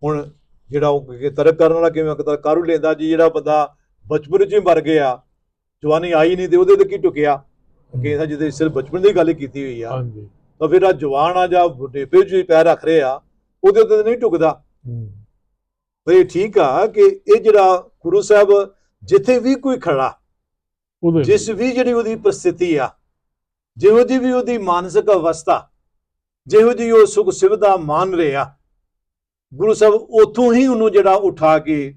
ਹੁਣ ਜਿਹੜਾ ਉਹ ਕਿ ਤਰਕ ਕਰਨ ਵਾਲਾ ਕਿਵੇਂ ਤਰਕ ਕਾਰੂ ਲੈਂਦਾ ਜੀ, ਜਿਹੜਾ ਬੰਦਾ ਬਚਪਨ ਚ ਹੀ ਮਰ ਗਿਆ, ਜਵਾਨੀ ਆਈ ਨਹੀਂ ਤੇ ਉਹਦੇ ਤੇ ਕੀ ਟੁਕਿਆ? ਕਿ ਇਹਦਾ ਜਿਹਦੇ ਸਿਰ ਬਚਪਨ ਦੀ ਗੱਲ ਕੀਤੀ ਹੋਈ ਆ। ਹਾਂਜੀ। ਤਾਂ ਫਿਰ ਆ ਜਵਾਨ ਆ ਜਾਂ ਬੁਢੇਪੇ ਚ ਹੀ ਪੈਰ ਰੱਖ ਰਹੇ ਆ ਉਹਦੇ ਉੱਤੇ ਤਾਂ ਨਹੀਂ ਟੁਕਦਾ। ਪਰ ਇਹ ਠੀਕ ਆ ਕਿ ਇਹ ਜਿਹੜਾ ਗੁਰੂ ਸਾਹਿਬ ਜਿੱਥੇ ਵੀ ਕੋਈ ਖੜਾ ਉਹਦੇ ਜਿਸ ਵੀ ਜਿਹੜੀ ਉਹਦੀ ਪ੍ਰਸਥਿਤੀ ਆ ਜਿਹੋ ਜੀ ਵੀ ਉਹਦੀ ਮਾਨਸਿਕ ਅਵਸਥਾ ਜਿਹੋ ਜੀ ਉਹ ਸੁਖ ਸੁਵਿਧਾ ਮੰਨ ਰਿਹਾ ਗੁਰੂ ਸਾਹਿਬ ਉਥੋਂ ਹੀ ਉਹਨੂੰ ਜਿਹੜਾ ਉਠਾ ਕੇ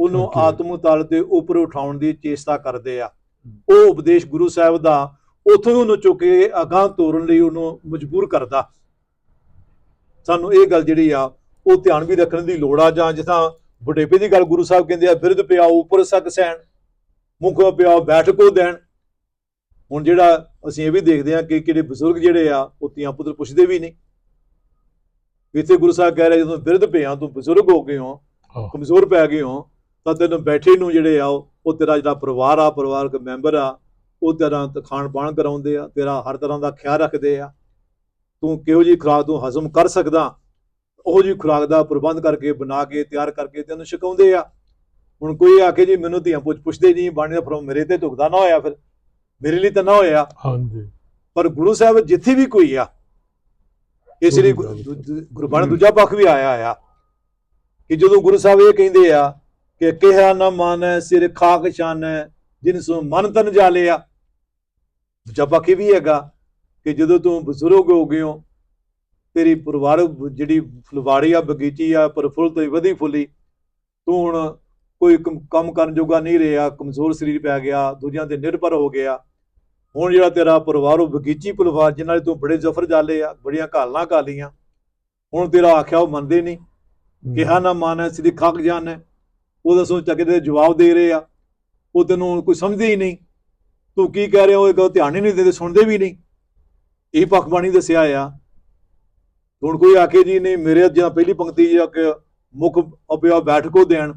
ਉਹਨੂੰ. ਆਤਮ ਤਲ ਦੇ ਉੱਪਰ ਉਠਾਉਣ ਦੀ ਚੇਸ਼ਟਾ ਕਰਦੇ ਆ। ਉਹ ਉਪਦੇਸ਼ ਗੁਰੂ ਸਾਹਿਬ ਦਾ ਉਥੋਂ ਹੀ ਉਹਨੂੰ ਚੁੱਕ ਕੇ ਅਗਾਂਹ ਤੋਰਨ ਲਈ ਉਹਨੂੰ ਮਜਬੂਰ ਕਰਦਾ। ਸਾਨੂੰ ਇਹ ਗੱਲ ਜਿਹੜੀ ਆ ਉਹ ਧਿਆਨ ਵੀ ਰੱਖਣ ਦੀ ਲੋੜ ਆ ਜਾਂ ਜਿੱਥਾਂ ਬੁਢੇਪੇ ਦੀ ਗੱਲ ਗੁਰੂ ਸਾਹਿਬ ਕਹਿੰਦੇ ਆ ਬਿਰਧ ਪਿਆ ਉੱਪਰ ਸਕ ਸੈਣ ਮੁਖ ਪਿਆ ਬੈਠ ਕੋ ਦੇਣ ਹੁਣ ਜਿਹੜਾ ਅਸੀਂ ਇਹ ਵੀ ਦੇਖਦੇ ਹਾਂ ਕਿ ਕਿਹੜੇ ਬਜ਼ੁਰਗ ਜਿਹੜੇ ਆ ਉਹ ਧੀਆਂ ਪੁੱਤਰ ਪੁੱਛਦੇ ਵੀ ਨਹੀਂ। ਇੱਥੇ ਗੁਰੂ ਸਾਹਿਬ ਕਹਿ ਰਹੇ ਜਦੋਂ ਬਿਰਧ ਪਿਆ ਤੂੰ ਬਜ਼ੁਰਗ ਹੋ ਗਏ ਹੋ। ਕਮਜ਼ੋਰ ਪੈ ਗਏ ਹੋ ਤਾਂ ਤੈਨੂੰ ਬੈਠੇ ਨੂੰ ਜਿਹੜੇ ਆ ਉਹ ਤੇਰਾ ਜਿਹੜਾ ਪਰਿਵਾਰ ਆ ਪਰਿਵਾਰਕ ਮੈਂਬਰ ਆ ਉਹ ਤੇਰਾ ਖਾਣ ਪਾਣ ਕਰਾਉਂਦੇ ਆ ਤੇਰਾ ਹਰ ਤਰ੍ਹਾਂ ਦਾ ਖਿਆਲ ਰੱਖਦੇ ਆ। ਤੂੰ ਕਿਹੋ ਜੀ ਖੁਰਾਕ ਤੂੰ ਹਜ਼ਮ ਕਰ ਸਕਦਾ? ਉਹ ਜੀ ਖੁਰਾਕ ਦਾ ਪ੍ਰਬੰਧ ਕਰਕੇ ਬਣਾ ਕੇ ਤਿਆਰ ਕਰਕੇ ਤੈਨੂੰ ਛਕਾਉਂਦੇ ਆ। ਹੁਣ ਕੋਈ ਆ ਕੇ ਜੀ ਮੈਨੂੰ ਧੀਆਂ ਪੁੱਛ ਪੁੱਛਦੇ ਨਹੀਂ ਬਾਣੀ ਦਾ ਫਰਮ ਮੇਰੇ ਤੇ ਢੁਕਦਾ ਨਾ ਹੋਇਆ ਫਿਰ ਮੇਰੇ ਲਈ ਤਾਂ ਨਾ ਹੋਇਆ। ਹਾਂਜੀ। ਪਰ ਗੁਰੂ ਸਾਹਿਬ ਜਿੱਥੇ ਵੀ ਕੋਈ ਆ ਇਸ ਲਈ ਗੁਰਬਾਣੀ ਦੂਜਾ ਪੱਖ ਵੀ ਆਇਆ ਆ ਕਿ ਜਦੋਂ ਗੁਰੂ ਸਾਹਿਬ ਇਹ ਕਹਿੰਦੇ ਆ ਕਿ ਕਿਹਾ ਨਾ ਮਾਨੈ ਸਿਰ ਖਾਕ ਛਾਨੈ ਜਿਨ ਸੋ ਮਨ ਤਨ ਜਾਲਿਆ ਦੂਜਾ ਪੱਖ ਇਹ ਵੀ ਹੈਗਾ ਕਿ ਜਦੋਂ ਤੂੰ ਬਜ਼ੁਰਗ ਹੋ ਗਏ ਹੋ ਤੇਰੀ ਪਰਿਵਾਰਕ ਜਿਹੜੀ ਫੁਲਵਾੜੀ ਆ ਬਗੀਚੀ ਆ ਪ੍ਰਫੁੱਲ ਤੋਂ ਵਧੀ ਫੁੱਲੀ ਤੂੰ ਹੁਣ ਕੋਈ ਕੰਮ ਕਰਨ ਜੋਗਾ ਨਹੀਂ ਰਿਹਾ ਕਮਜ਼ੋਰ ਸਰੀਰ ਪੈ ਗਿਆ ਦੂਜਿਆਂ ਤੇ ਨਿਰਭਰ ਹੋ ਗਿਆ। ਹੁਣ ਜਿਹੜਾ ਤੇਰਾ ਪਰਿਵਾਰ ਉਹ ਬਗੀਚੀ ਪਰਿਵਾਰ ਜਿਨ੍ਹਾਂ ਨਾਲ ਤੂੰ ਬੜੇ ਜ਼ਫਰ ਜਾਲੇ ਆ ਬੜੀਆਂ ਘਾਲਣਾ ਘਾਲੀਆਂ ਹੁਣ ਤੇਰਾ ਆਖਿਆ ਉਹ ਮੰਨਦੇ ਨਹੀਂ। ਕਿਹਾ ਨਾ ਮਾਨੈ ਸਿੱਧੀ ਖੱਕ ਜਾਣ ਉਹ ਦੱਸੋ ਚੱਕੇ ਦੇ ਜਵਾਬ ਦੇ ਰਹੇ ਆ ਉਹ ਤੈਨੂੰ ਕੋਈ ਸਮਝਦੇ ਹੀ ਨਹੀਂ। ਤੂੰ ਕੀ ਕਹਿ ਰਿਹਾ? ਉਹ ਧਿਆਨ ਹੀ ਨਹੀਂ ਦਿੰਦੇ ਸੁਣਦੇ ਵੀ ਨਹੀਂ। ਇਹ ਪਖਬਾਣੀ ਦੱਸਿਆ ਆ। ਹੁਣ ਕੋਈ ਆਖੇ ਜੀ ਨਹੀਂ ਮੇਰੇ ਜਾਂ ਪਹਿਲੀ ਪੰਕਤੀ ਜਾਂ ਕਿ ਮੁੱਖ ਅਪਿਆ ਬੈਠ ਕੋ ਦੇਣ।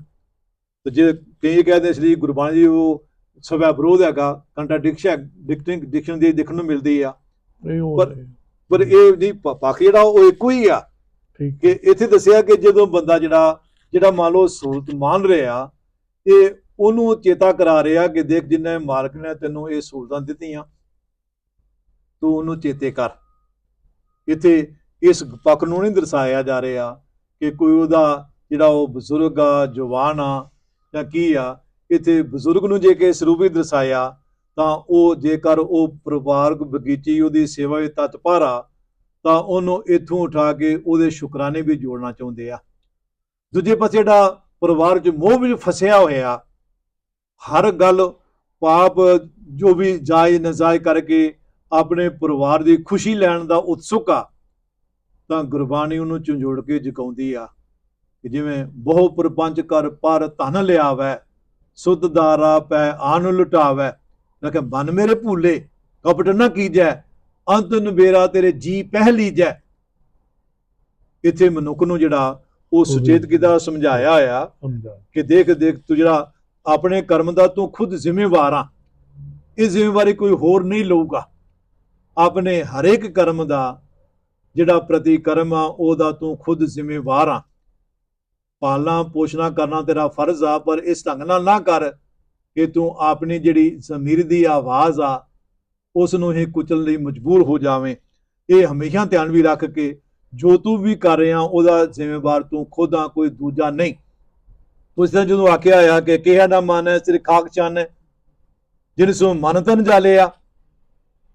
ਤੇ ਜੇ ਕਈ ਕਹਿੰਦੇ ਸ੍ਰੀ ਗੁਰਬਾਣੀ ਜੀ ਉਹ ਸਵੈ ਵਿਰੋਧ ਹੈਗਾ ਕੰਟਰਡਿਕਸ਼ਨ ਡਿਕਟਿੰਗ ਡਿਕਸ਼ਨ ਦੀ ਦੇਖਣ ਨੂੰ ਮਿਲਦੀ ਆ। ਪਰ- ਪਰ ਇਹ ਨਹੀਂ ਪ- ਪੱਖ ਜਿਹੜਾ ਉਹ ਇੱਕੋ ਹੀ ਆ। ਕਿ ਇੱਥੇ ਦੱਸਿਆ ਕਿ ਜਦੋਂ ਬੰਦਾ ਜਿਹੜਾ ਜਿਹੜਾ ਮੰਨ ਲਓ ਸਹੂਲਤ ਮੰਨ ਰਿਹਾ ਇਹ ਉਹਨੂੰ ਚੇਤਾ ਕਰਾ ਰਿਹਾ ਕਿ ਦੇਖ ਜਿੰਨੇ ਮਾਲਕ ਨੇ ਤੈਨੂੰ ਇਹ ਸਹੂਲਤਾਂ ਦਿੱਤੀਆਂ, ਤੂੰ ਉਹਨੂੰ ਚੇਤੇ ਕਰ। ਇੱਥੇ ਇਸ ਪੱਖ ਨੂੰ ਨਹੀਂ ਦਰਸਾਇਆ ਜਾ ਰਿਹਾ ਕਿ ਕੋਈ ਉਹਦਾ ਜਿਹੜਾ ਉਹ ਬਜ਼ੁਰਗ ਆ, ਜਵਾਨ ਆ ਜਾਂ ਕੀ ਆ, ਇੱਥੇ ਬਜ਼ੁਰਗ ਨੂੰ ਜੇ ਕਿ ਸਰੂਪ ਹੀ ਦਰਸਾਇਆ, ਤਾਂ ਉਹ ਜੇਕਰ ਉਹ ਪਰਿਵਾਰਕ ਬਗੀਚੀ, ਉਹਦੀ ਸੇਵਾ ਵਿੱਚ ਤਤਪਰ ਆ ਤਾਂ ਉਹਨੂੰ ਇੱਥੋਂ ਉਠਾ ਕੇ ਉਹਦੇ ਸ਼ੁਕਰਾਨੇ ਵੀ ਜੋੜਨਾ ਚਾਹੁੰਦੇ ਆ। ਦੂਜੇ ਪਾਸੇ ਜਿਹੜਾ ਪਰਿਵਾਰ 'ਚ ਮੋਹ ਵਿੱਚ ਫਸਿਆ ਹੋਇਆ ਹਰ ਗੱਲ ਪਾਪ ਜੋ ਵੀ ਜਾਇਜ਼ ਨਜਾਇਜ਼ ਕਰਕੇ ਆਪਣੇ ਪਰਿਵਾਰ ਦੀ ਖੁਸ਼ੀ ਲੈਣ ਦਾ ਉਤਸੁਕ ਆ ਤਾਂ ਗੁਰਬਾਣੀ ਉਹਨੂੰ ਝੰਜੋੜ ਕੇ ਜਗਾਉਂਦੀ ਆ ਕਿ ਜਿਵੇਂ ਬਹੁ ਪ੍ਰਪੰਚ ਕਰ ਪਰ ਧਨ ਲਿਆਵੈ ਸੁਧ ਦਾਰਾ ਪੈ ਆਨ ਲੁਟਾਵੈ। ਮੈਂ ਕਿਹਾ ਮਨ ਮੇਰੇ ਭੂਲੇ ਕਪਟ ਨਾ ਕੀਜੈ ਅੰਤ ਨਵੇਰਾ ਤੇਰੇ ਜੀ ਪਹਿਲੀ ਜੈ ਇੱਥੇ ਮਨੁੱਖ ਨੂੰ ਜਿਹੜਾ ਉਹ ਸੁਚੇਤ ਕੀਤਾ ਸਮਝਾਇਆ ਆ ਕਿ ਦੇਖ ਦੇਖ ਤੂੰ ਜਿਹੜਾ ਆਪਣੇ ਕਰਮ ਦਾ ਤੂੰ ਖੁਦ ਜ਼ਿੰਮੇਵਾਰ ਆ। ਇਹ ਜ਼ਿੰਮੇਵਾਰੀ ਕੋਈ ਹੋਰ ਨਹੀਂ ਲਊਗਾ। ਆਪਣੇ ਹਰੇਕ ਕਰਮ ਦਾ ਜਿਹੜਾ ਪ੍ਰਤੀਕਰਮ ਆ, ਉਹਦਾ ਤੂੰ ਖੁਦ ਜ਼ਿੰਮੇਵਾਰ ਆ। ਪਾਲਣਾ, ਪੋਸ਼ਣਾ ਕਰਨਾ ਤੇਰਾ ਫਰਜ਼ ਆ, ਪਰ ਇਸ ਢੰਗ ਨਾਲ ਨਾ ਕਰ ਕਿ ਤੂੰ ਆਪਣੀ ਜਿਹੜੀ ਜ਼ਮੀਰ ਦੀ ਆਵਾਜ਼ ਆ, ਉਸ ਨੂੰ ਹੀ ਕੁਚਲਣ ਲਈ ਮਜਬੂਰ ਹੋ ਜਾਵੇਂ। ਇਹ ਹਮੇਸ਼ਾ ਧਿਆਨ ਵੀ ਰੱਖ ਕੇ ਜੋ ਤੂੰ ਵੀ ਕਰ ਰਿਹਾ, ਉਹਦਾ ਜ਼ਿੰਮੇਵਾਰ ਤੂੰ ਖੁਦ ਆ, ਕੋਈ ਦੂਜਾ ਨਹੀਂ। ਉਸ ਦਿਨ ਜਦੋਂ ਆਖਿਆ ਆ ਕਿ ਕਿਹਾ ਨਾ ਹੈ ਸਿਰ ਖਾਕ ਚੰਨ ਜਿਨਸ ਨੂੰ ਮਨ ਤਨ ਜਾਲੇ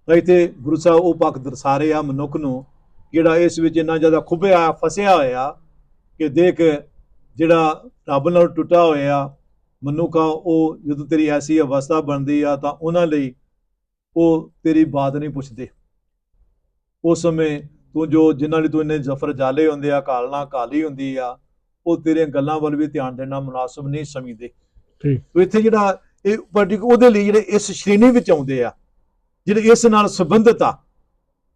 ਤਾਂ ਇੱਥੇ ਗੁਰੂ ਸਾਹਿਬ ਉਹ ਪੱਖ ਦਰਸਾ ਰਹੇ ਆ ਮਨੁੱਖ ਨੂੰ, ਜਿਹੜਾ ਇਸ ਵਿੱਚ ਇੰਨਾ ਜ਼ਿਆਦਾ ਖੁੱਬਿਆ ਫਸਿਆ ਹੋਇਆ, ਕਿ ਦੇਖ ਜਿਹੜਾ ਰੱਬ ਨਾਲ ਟੁੱਟਾ ਹੋਇਆ, ਮਨੁੱਖ ਆ, ਉਹ ਜਦੋਂ ਤੇਰੀ ਐਸੀ ਅਵਸਥਾ ਬਣਦੀ ਆ, ਤਾਂ ਉਹਨਾਂ ਲਈ ਉਹ ਤੇਰੀ ਬਾਤ ਨਹੀਂ ਪੁੱਛਦੇ। ਉਸ ਸਮੇਂ ਤੂੰ ਜੋ ਜਿਨ੍ਹਾਂ ਲਈ ਤੂੰ ਇੰਨੇ ਜ਼ਫਰ ਜਾਲੇ ਹੁੰਦੇ ਆ, ਕਾਲਣਾ ਕਾਲੀ ਹੁੰਦੀ ਆ ਉਹ ਤੇਰੀਆਂ ਗੱਲਾਂ ਵੱਲ ਵੀ ਧਿਆਨ ਦੇਣਾ ਮੁਨਾਸਬ ਨਹੀਂ ਸਮਝਦੇ। ਠੀਕ। ਤੋ ਇੱਥੇ ਜਿਹੜਾ ਇਹ ਪਾਰਟਿਕੂਲਰ ਉਹਦੇ ਲਈ ਜਿਹੜੇ ਇਸ ਸ਼੍ਰੇਣੀ ਵਿੱਚ ਆਉਂਦੇ ਆ ਜਿਹੜੇ ਇਸ ਨਾਲ ਸੰਬੰਧਿਤ ਆ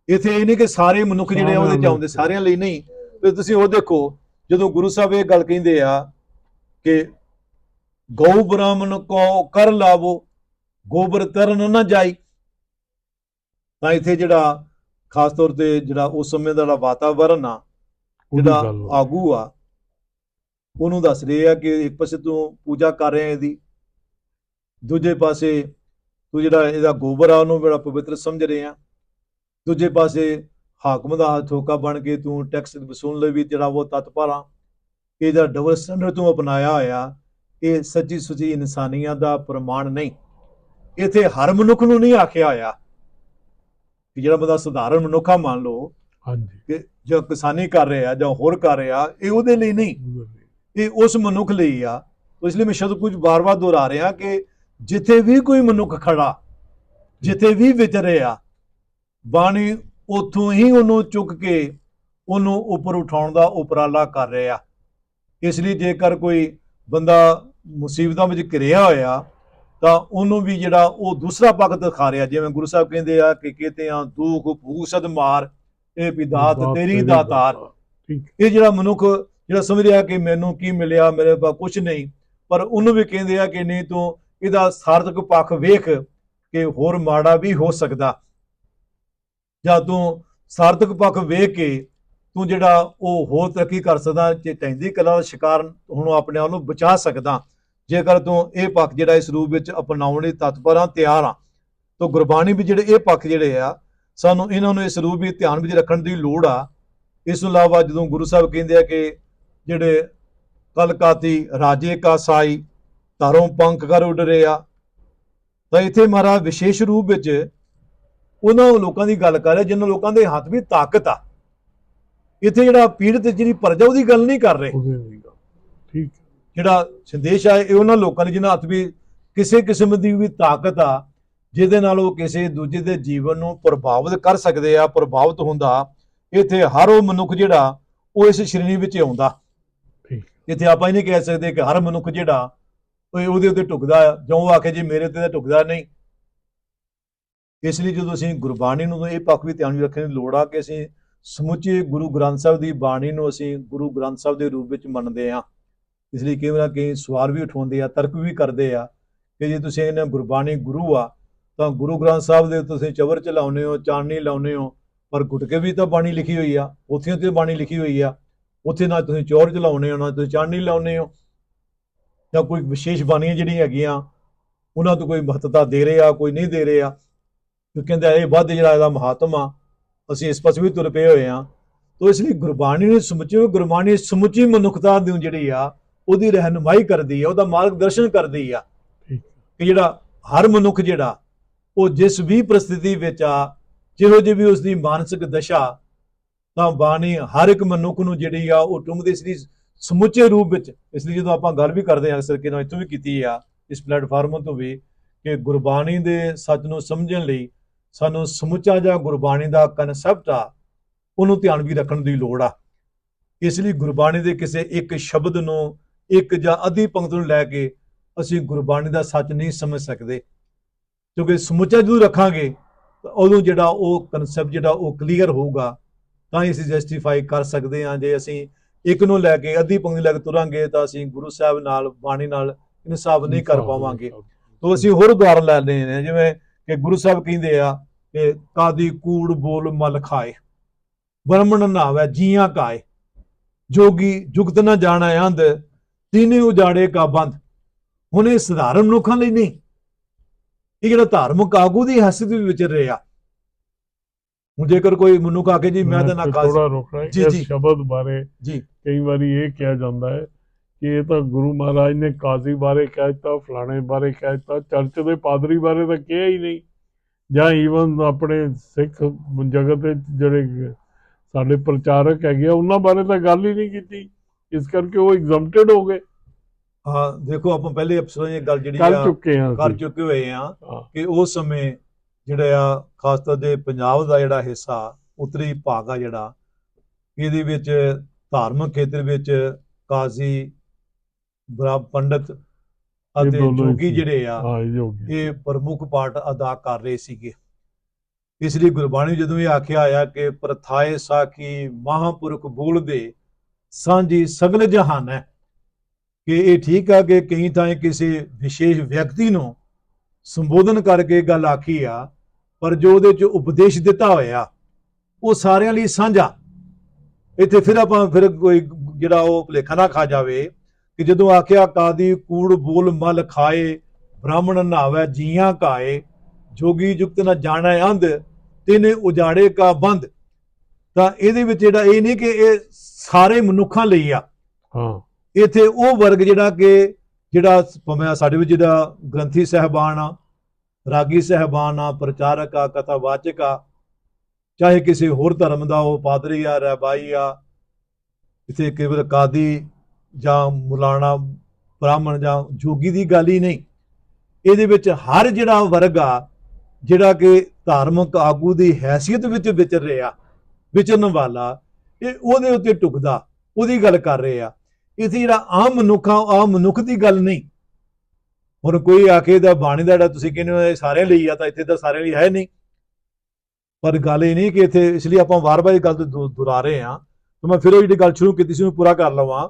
ਇੱਥੇ ਇਹ ਨਹੀਂ ਕਿ ਸਾਰੇ ਮਨੁੱਖ ਜਿਹੜੇ ਆ ਉਹਦੇ ਚ ਆਉਂਦੇ ਸਾਰਿਆਂ ਲਈ ਨਹੀਂ। ਤੇ ਤੁਸੀਂ ਉਹ ਦੇਖੋ ਜਦੋਂ ਗੁਰੂ ਸਾਹਿਬ ਇਹ ਗੱਲ ਕਹਿੰਦੇ ਆ ਕਿ ਗਊ ਬ੍ਰਾਹਮਣ ਕੋ ਕਰ ਲਾਵੋ ਗੋਬਰ ਤਰਨ ਨਾ ਜਾਈ। ਤਾਂ ਇੱਥੇ ਜਿਹੜਾ ਖਾਸ ਤੌਰ ਤੇ ਜਿਹੜਾ ਉਸ ਸਮੇਂ ਦਾ ਜਿਹੜਾ ਵਾਤਾਵਰਨ ਆ ਜਿਹੜਾ। ਆਗੂ ਆ ਉਹਨੂੰ ਦੱਸ ਰਹੇ ਆ ਕਿ ਇੱਕ ਪਾਸੇ ਤੂੰ ਪੂਜਾ ਕਰ ਰਿਹਾ ਇਹਦੀ ਦੂਜੇ ਪਾਸੇ ਤੂੰ ਜਿਹੜਾ ਇਹਦਾ ਗੋਬਰ ਆ ਉਹਨੂੰ ਬੜਾ ਪਵਿੱਤਰ ਸਮਝ ਰਿਹਾ ਦੂਜੇ ਪਾਸੇ ਹਾਕਮ ਦਾ ਹੱਥ ਹੋਕਾ ਬਣ ਕੇ ਤੂੰ ਟੈਕਸ ਵਸੂਲਣ ਲਈ ਵੀ ਜਿਹੜਾ ਉਹ ਤਤਪਰ ਆ ਇਹਦਾ ਡਬਲ ਸਟੈਂਡਰਡ ਤੂੰ ਅਪਣਾਇਆ ਹੋਇਆ ਇਹ ਸੱਚੀ ਸੁਚੀ ਇਨਸਾਨੀਅਤ ਦਾ ਪ੍ਰਮਾਣ ਨਹੀਂ। ਇੱਥੇ ਹਰ ਮਨੁੱਖ ਨੂੰ ਨਹੀਂ ਆਖਿਆ ਹੋਇਆ ਕਿ ਜਿਹੜਾ ਬੰਦਾ ਸਧਾਰਨ ਮਨੁੱਖਾ ਮੰਨ ਲਓ ਹਾਂਜੀ। ਕਿ ਜੋ ਕਿਸਾਨੀ ਕਰ ਰਿਹਾ ਜਾਂ ਹੋਰ ਕਰ ਰਿਹਾ ਇਹ ਉਹਦੇ ਲਈ ਨਹੀਂ। ਇਹ ਉਸ ਮਨੁੱਖ ਲਈ ਆ। ਇਸ ਲਈ ਮੈਂ ਸ਼ਬਦ ਕੁਝ ਬਾਰ-ਬਾਰ ਦੁਹਰਾ ਰਿਹਾ ਕਿ ਜਿੱਥੇ ਵੀ ਕੋਈ ਮਨੁੱਖ ਖੜਾ ਜਿੱਥੇ ਵੀ ਵਿਚਰੇ ਆ ਬਾਣੀ ਉਥੋਂ ਹੀ ਉਹਨੂੰ ਚੁੱਕ ਕੇ ਉਹਨੂੰ ਉੱਪਰ ਉਠਾਉਣ ਦਾ ਉਪਰਾਲਾ ਕਰ ਰਿਹਾ। ਇਸ ਲਈ ਜੇਕਰ ਕੋਈ ਬੰਦਾ ਮੁਸੀਬਤਾਂ ਵਿੱਚ ਘਿਰਿਆ ਹੋਇਆ ਤਾਂ ਉਹਨੂੰ ਵੀ ਜਿਹੜਾ ਉਹ ਦੂਸਰਾ ਪੱਖ ਦਿਖਾ ਰਿਹਾ। ਜਿਵੇਂ ਗੁਰੂ ਸਾਹਿਬ ਕਹਿੰਦੇ ਆ ਕਿ ਕਿਤੇ ਆ ਦੁੱਖ ਭੂਖ ਸਦ ਮਾਰ ਇਹ ਵਿਦਾਤ ਤੇਰੀ ਦਾਤਾਰ। ਇਹ ਜਿਹੜਾ ਮਨੁੱਖ ਜਿਹੜਾ ਸਮਝਿਆ ਕਿ ਮੈਨੂੰ ਕੀ ਮਿਲਿਆ, ਮੇਰੇ ਪਾ ਕੁਝ ਨਹੀਂ, ਪਰ ਉਹਨੂੰ ਵੀ ਕਹਿੰਦੇ ਆ ਕਿ ਨਹੀਂ ਤੂੰ ਇਹਦਾ ਸਾਰਥਕ ਪੱਖ ਵੇਖ ਕਿ ਹੋਰ ਮਾੜਾ ਵੀ ਹੋ ਸਕਦਾ। ਜਾਂ ਤੂੰ ਸਾਰਥਕ ਪੱਖ ਵੇਖ ਕੇ ਤੂੰ ਜਿਹੜਾ ਉਹ ਹੋਰ ਤਰੱਕੀ ਕਰ ਸਕਦਾ, ਜੇ ਤੈਂਦੀ ਕਲਾ ਦਾ ਸ਼ਿਕਾਰ ਹੁਣ ਆਪਣੇ ਆਪ ਨੂੰ ਬਚਾ ਸਕਦਾ। ਜੇਕਰ ਤੂੰ ਇਹ ਪੱਖ ਜਿਹੜਾ ਇਸ ਰੂਪ ਵਿੱਚ ਅਪਣਾਉਣ ਲਈ ਤਤਪਰ ਆ, ਤਿਆਰ ਆ, ਤਾਂ ਗੁਰਬਾਣੀ ਵੀ ਜਿਹੜੇ ਇਹ ਪੱਖ ਜਿਹੜੇ ਆ, ਸਾਨੂੰ ਇਹਨਾਂ ਨੂੰ ਇਸ ਰੂਪ ਵਿੱਚ ਧਿਆਨ ਵਿੱਚ ਰੱਖਣ ਦੀ ਲੋੜ ਆ। ਇਸ ਤੋਂ ਇਲਾਵਾ ਜਦੋਂ ਗੁਰੂ ਸਾਹਿਬ ਕਹਿੰਦੇ ਆ ਕਿ ਜਿਹੜੇ ਕਲਕਾਤੀ ਰਾਜੇ ਕਾ ਸਾਈ ਧਰੋਂ ਪੰਖ ਕਰ ਉੱਡ ਰਿਹਾ ਤਾਂ ਇੱਥੇ ਮਹਾਰਾਜ ਵਿਸ਼ੇਸ਼ ਰੂਪ ਵਿੱਚ ਉਹਨਾਂ ਲੋਕਾਂ ਦੀ ਗੱਲ ਕਰ ਰਿਹਾ ਜਿਨ੍ਹਾਂ ਲੋਕਾਂ ਦੇ ਹੱਥ ਵੀ ਤਾਕਤ ਆ। ਇੱਥੇ ਜਿਹੜਾ ਪੀੜਤ ਜਿਹੜੀ ਪਰਜਾ ਉਹਦੀ ਗੱਲ ਨਹੀਂ ਕਰ ਰਹੇ। ਠੀਕ ਜਿਹੜਾ ਸੰਦੇਸ਼ ਆ ਇਹ ਉਹਨਾਂ ਲੋਕਾਂ ਲਈ ਜਿਨ੍ਹਾਂ ਹੱਥ ਵੀ ਕਿਸੇ ਕਿਸਮ ਦੀ ਵੀ ਤਾਕਤ ਆ ਜਿਹਦੇ ਨਾਲ ਉਹ ਕਿਸੇ ਦੂਜੇ ਦੇ ਜੀਵਨ ਨੂੰ ਪ੍ਰਭਾਵਿਤ ਕਰ ਸਕਦੇ ਆ ਪ੍ਰਭਾਵਿਤ ਹੁੰਦਾ ਇੱਥੇ ਹਰ ਉਹ ਮਨੁੱਖ ਜਿਹੜਾ ਉਹ ਇਸ ਸ਼੍ਰੇਣੀ ਵਿੱਚ ਆਉਂਦਾ। ਜਿੱਥੇ ਆਪਾਂ ਇਹ ਨਹੀਂ ਕਹਿ ਸਕਦੇ ਕਿ ਹਰ ਮਨੁੱਖ ਜਿਹੜਾ ਉਹ ਉਹਦੇ ਉੱਤੇ ਟੁਕਦਾ ਆ, ਜਾਂ ਉਹ ਆਖੇ ਜੀ ਮੇਰੇ ਉੱਤੇ ਤਾਂ ਟੁਕਦਾ ਨਹੀਂ। ਇਸ ਲਈ ਜਦੋਂ ਅਸੀਂ ਗੁਰਬਾਣੀ ਨੂੰ ਇਹ ਪੱਖ ਵੀ ਧਿਆਨ ਰੱਖਣ ਦੀ ਲੋੜ ਆ ਕਿ ਅਸੀਂ ਸਮੁੱਚੇ ਗੁਰੂ ਗ੍ਰੰਥ ਸਾਹਿਬ ਦੀ ਬਾਣੀ ਨੂੰ ਅਸੀਂ ਗੁਰੂ ਗ੍ਰੰਥ ਸਾਹਿਬ ਦੇ ਰੂਪ ਵਿੱਚ ਮੰਨਦੇ ਆ ਇਸ ਲਈ ਕਈ ਵਾਰ ਕਈ ਸਵਾਲ ਵੀ ਉਠਾਉਂਦੇ ਆ, ਤਰਕ ਵੀ ਕਰਦੇ ਆ ਕਿ ਜੇ ਤੁਸੀਂ ਇਹਨਾਂ ਗੁਰਬਾਣੀ ਗੁਰੂ ਆ, ਤਾਂ ਗੁਰੂ ਗ੍ਰੰਥ ਸਾਹਿਬ ਦੇ ਤੁਸੀਂ ਚਵਰ ਚਲਾਉਨੇ ਹੋ, ਚਾਨਣੀ ਲਾਉਨੇ ਹੋ, ਪਰ ਗੁਟਕੇ ਵੀ ਤਾਂ ਬਾਣੀ ਲਿਖੀ ਹੋਈ ਆ ਉੱਥੇ ਤੇ ਬਾਣੀ ਲਿਖੀ ਹੋਈ ਆ। ਉੱਥੇ ਨਾ ਤੁਸੀਂ ਚੌਰ ਚਲਾਉਨੇ ਹੋ ਨਾ ਤੁਸੀਂ ਚਾਨਣੀ ਲਾਉਨੇ ਹੋ ਜਾਂ ਕੋਈ ਵਿਸ਼ੇਸ਼ ਬਾਣੀਆਂ ਜਿਹੜੀਆਂ ਹੈਗੀਆਂ ਉਹਨਾਂ ਤੋਂ ਕੋਈ ਮਹੱਤਤਾ ਦੇ ਰਿਹਾ ਕੋਈ ਨਹੀਂ ਦੇ ਰਿਹਾ ਕਿਉਂਕਿ ਕਹਿੰਦਾ ਇਹ ਵੱਧ ਜਿਹੜਾ ਇਹਦਾ ਮਹਾਤਮ ਆ ਅਸੀਂ ਇਸ ਪਾਸੇ ਵੀ ਤੁਰ ਪਏ ਹੋਏ ਆ। ਤੋ ਇਸ ਲਈ ਗੁਰਬਾਣੀ ਨੂੰ ਸਮੁੱਚੀ ਗੁਰਬਾਣੀ ਸਮੁੱਚੀ ਮਨੁੱਖਤਾ ਦੀ ਜਿਹੜੀ ਆ ਉਹਦੀ ਰਹਿਨੁਮਾਈ ਕਰਦੀ ਆ ਉਹਦਾ ਮਾਰਗਦਰਸ਼ਨ ਕਰਦੀ ਆ। ਕਿ ਜਿਹੜਾ ਹਰ ਮਨੁੱਖ ਜਿਹੜਾ ਉਹ ਜਿਸ ਵੀ ਪ੍ਰਸਥਿਤੀ ਵਿੱਚ ਆ ਜਿਹੋ ਜਿਹੀ ਵੀ ਉਸ ਦੀ ਮਾਨਸਿਕ ਦਸ਼ਾ ਤਾਂ ਬਾਣੀ ਹਰ ਇੱਕ ਮਨੁੱਖ ਨੂੰ ਜਿਹੜੀ ਆ ਉਹ ਟੁੰਬਦੇ ਇਸ ਲਈ ਸਮੁੱਚੇ ਰੂਪ ਵਿੱਚ ਇਸ ਲਈ ਜਦੋਂ ਆਪਾਂ ਗੱਲ ਵੀ ਕਰਦੇ ਹਾਂ ਅਕਸਰ ਕਿ ਨਾ ਇੱਥੋਂ ਵੀ ਕੀਤੀ ਆ, ਇਸ ਪਲੇਟਫਾਰਮ ਤੋਂ ਵੀ ਕਿ ਗੁਰਬਾਣੀ ਦੇ ਸੱਚ ਨੂੰ ਸਮਝਣ ਲਈ ਸਾਨੂੰ ਸਮੁੱਚਾ ਜਿਹਾ ਗੁਰਬਾਣੀ ਦਾ ਕਨਸੈਪਟ ਆ, ਉਹਨੂੰ ਧਿਆਨ ਵੀ ਰੱਖਣ ਦੀ ਲੋੜ ਆ। ਇਸ ਲਈ ਗੁਰਬਾਣੀ ਦੇ ਕਿਸੇ ਇੱਕ ਸ਼ਬਦ ਨੂੰ, ਇੱਕ ਜਾਂ ਅੱਧੀ ਪੰਕਤ ਨੂੰ ਲੈ ਕੇ ਅਸੀਂ ਗੁਰਬਾਣੀ ਦਾ ਸੱਚ ਨਹੀਂ ਸਮਝ ਸਕਦੇ। ਕਿਉਂਕਿ ਸਮੁੱਚਾ ਜਦੋਂ ਰੱਖਾਂਗੇ ਤਾਂ ਉਦੋਂ ਜਿਹੜਾ ਉਹ ਕਨਸੈਪਟ ਜਿਹੜਾ ਉਹ ਕਲੀਅਰ ਹੋਊਗਾ। ਤਾਂ ਹੀ ਅਸੀਂ ਜਸਟੀਫਾਈ ਕਰ ਸਕਦੇ ਹਾਂ ਜੇ ਅਸੀਂ ਇੱਕ ਨੂੰ ਲੈ ਕੇ ਅੱਧੀ ਪੰਕਤੀ ਲੈ ਕੇ ਤੁਰਾਂਗੇ ਤਾਂ ਅਸੀਂ ਗੁਰੂ ਸਾਹਿਬ ਨਾਲ ਬਾਣੀ ਨਾਲ ਇਨਸਾਫ ਨਹੀਂ ਕਰ ਪਾਵਾਂਗੇ। ਤੋ ਅਸੀਂ ਹੋਰ ਉਦਾਹਰਨ ਲੈ ਲੈਂਦੇ ਨੇ ਜਿਵੇਂ ਕਿ ਗੁਰੂ ਸਾਹਿਬ ਕਹਿੰਦੇ ਆ ਕਿ ਕਾਦੀ ਕੂੜ ਬੋਲ ਮਲ ਖਾਏ ਬ੍ਰਹਮਣ ਨਾਵੇ ਜੀਆਂ ਕਾਏ ਜੋਗੀ ਜੁਗਤ ਨਾ ਜਾਣਾ ਅੰਧ ਤੀਨੇ ਉਜਾੜੇ ਕਾ ਬੰਦ। ਹੁਣ ਇਹ ਸਧਾਰਨ ਮਨੁੱਖਾਂ ਲਈ ਨਹੀਂ। ਇਹ ਜਿਹੜਾ ਧਾਰਮਿਕ ਆਗੂ ਦੀ ਹਸਤ ਵੀ ਵਿਚਰ ਰਿਹਾ ਹੁਣ ਜੇਕਰ ਕੋਈ ਮਨੁੱਖ ਆ ਕੇ ਜੀ ਮੈਂ ਤਾਂ ਨਾ ਕਾਜ਼ ਥੋੜਾ ਰੋਕਣਾ ਇਸ। ਸ਼ਬਦ ਬਾਰੇ ਜੀ। ਕਈ ਵਾਰੀ ਇਹ ਕਿਹਾ ਜਾਂਦਾ ਹੈ ਕਿ ਇਹ ਤਾਂ ਗੁਰੂ ਮਹਾਰਾਜ ਨੇ ਕਾਜ਼ੀ ਬਾਰੇ ਕਹਿ ਦਿੱਤਾ ਫਲਾਣੇ ਬਾਰੇ ਕਹਿ ਦਿੱਤਾ ਚਰਚ ਦੇ ਪਾਦਰੀ ਬਾਰੇ ਤਾਂ ਕਿਹਾ ਹੀ ਨਹੀਂ। ਜਾਂ ਈਵਨ ਆਪਣੇ ਸਿੱਖ ਜਗਤ ਦੇ ਜਿਹੜੇ ਸਾਡੇ ਪ੍ਰਚਾਰਕ ਹੈਗੇ ਆ ਉਹਨਾਂ ਬਾਰੇ ਤਾਂ ਗੱਲ ਹੀ ਨਹੀਂ ਕੀਤੀ। ਇਸ ਕਰਕੇ ਉਹ ਐਗਜ਼ੈਂਪਟਡ ਹੋ ਗਏ। ਹਾਂ ਦੇਖੋ ਆਪਾਂ ਪਹਿਲੇ ਅਫਸਰਾਂ ਇਹ ਗੱਲ ਜਿਹੜੀ ਕਰ ਚੁੱਕੇ ਹਾਂ ਕਰ। ਚੁੱਕੇ ਹੋਏ ਆ ਹਾਂ, ਕਿ ਉਸ ਸਮੇਂ ਜਿਹੜਾ ਆ ਖਾਸ ਤੌਰ ਤੇ ਪੰਜਾਬ ਦਾ ਜਿਹੜਾ ਹਿੱਸਾ ਉੱਤਰੀ ਭਾਗ ਆ ਜਿਹੜਾ ਇਹਦੇ ਵਿੱਚ ਧਾਰਮਿਕ ਖੇਤਰ ਵਿੱਚ ਕਾਜ਼ੀ ਬਰਾ ਪੰਡਤ ਅਤੇ ਜੋਗੀ। ਜਿਹੜੇ ਆ ਇਹ ਪ੍ਰਮੁੱਖ ਪਾਰਟ ਅਦਾ ਕਰ ਰਹੇ ਸੀਗੇ। ਇਸ ਲਈ ਗੁਰਬਾਣੀ ਜਦੋਂ ਇਹ ਆਖਿਆ ਆਇਆ ਕਿ ਪ੍ਰਥਾਏ ਸਾਖੀ ਮਹਾਪੁਰਖ ਬੋਲਦੇ ਸਾਂਝੀ ਸਗਲ ਜਹਾਨ ਹੈ। ਕਿ ਇਹ ਠੀਕ ਆ ਕਿ ਕਈ ਥਾਂ ਕਿਸੇ ਵਿਸ਼ੇਸ਼ ਵਿਅਕਤੀ ਨੂੰ ਸੰਬੋਧਨ ਕਰਕੇ ਗੱਲ ਆਖੀ ਆ ਪਰ ਜੋ ਉਹਦੇ ਚ ਉਪਦੇਸ਼ ਦਿੱਤਾ ਹੋਇਆ ਉਹ ਸਾਰਿਆਂ ਲਈ ਸਾਂਝਾ। ਇੱਥੇ ਫਿਰ ਆਪਾਂ ਫਿਰ ਕੋਈ ਜਿਹੜਾ ਉਹ ਭੁਲੇਖਾ ਨਾ ਖਾ ਜਾਵੇ ਕਿ ਜਦੋਂ ਆਖਿਆ ਕਾਦੀ ਕੂੜ ਬੋਲ ਮਲ ਖਾਏ ਬ੍ਰਾਹਮਣ ਨਾਵੇ ਜੀਆਂ ਕਾਏ ਜੋਗੀ ਜੁਗਤ ਨਾ ਜਾਣੈ ਅੰਧ ਤਿਨੇ ਉਜਾੜੇ ਕਾ ਬੰਦ। ਤਾਂ ਇਹਦੇ ਵਿੱਚ ਜਿਹੜਾ ਇਹ ਨਹੀਂ ਕਿ ਇਹ ਸਾਰੇ ਮਨੁੱਖਾਂ ਲਈ ਆ। ਹਾਂ। ਇੱਥੇ ਉਹ ਵਰਗ ਜਿਹੜਾ ਕਿ ਜਿਹੜਾ ਭਾਵੇਂ ਸਾਡੇ ਵਿੱਚ ਜਿਹੜਾ ਗ੍ਰੰਥੀ ਸਹਿਬਾਨ ਆ ਰਾਗੀ ਸਹਿਬਾਨ ਆ, ਪ੍ਰਚਾਰਕ ਆ, ਕਥਾਵਾਚਕ ਆ। ਚਾਹੇ ਕਿਸੇ ਹੋਰ ਧਰਮ ਦਾ ਉਹ ਪਾਦਰੀ ਆ ਰਹਿਬਾਈ ਆ ਇੱਥੇ ਕੇਵਲ ਕਾਦੀ ਜਾਂ ਮੁਲਾਣਾ ਬ੍ਰਾਹਮਣ ਜਾਂ ਜੋਗੀ ਦੀ ਗੱਲ ਹੀ ਨਹੀਂ। ਇਹਦੇ ਵਿੱਚ ਹਰ ਜਿਹੜਾ ਵਰਗ ਆ, ਜਿਹੜਾ ਕਿ ਧਾਰਮਿਕ ਆਗੂ ਦੀ ਹੈਸੀਅਤ ਵਿੱਚ ਵਿਚਰ ਰਿਹਾ, ਵਿਚਰਨ ਵਾਲਾ, ਇਹ ਉਹਦੇ ਉੱਤੇ ਟੁਕਦਾ ਉਹਦੀ ਗੱਲ ਕਰ ਰਹੇ ਆ। ਇੱਥੇ ਜਿਹੜਾ ਆਮ ਮਨੁੱਖਾਂ, ਆਮ ਮਨੁੱਖ ਦੀ ਗੱਲ ਨਹੀਂ ਹੁਣ ਕੋਈ ਆ ਕੇ ਦਾ ਬਾਣੀ ਦਾ ਜਿਹੜਾ ਤੁਸੀਂ ਕਹਿੰਦੇ ਹੋ ਇਹ ਸਾਰਿਆਂ ਲਈ ਆ ਤਾਂ ਇੱਥੇ ਤਾਂ ਸਾਰਿਆਂ ਲਈ ਹੈ ਨਹੀਂ। ਪਰ ਗੱਲ ਇਹ ਨਹੀਂ ਕਿ ਇੱਥੇ ਇਸ ਲਈ ਆਪਾਂ ਵਾਰ-ਵਾਰ ਇਹ ਗੱਲ ਦੁਹਰਾ ਰਹੇ ਹਾਂ। ਤਾਂ ਮੈਂ ਫਿਰ ਉਹ ਜਿਹੜੀ ਗੱਲ ਸ਼ੁਰੂ ਕੀਤੀ ਸੀ ਉਹਨੂੰ ਪੂਰਾ ਕਰ ਲਵਾਂ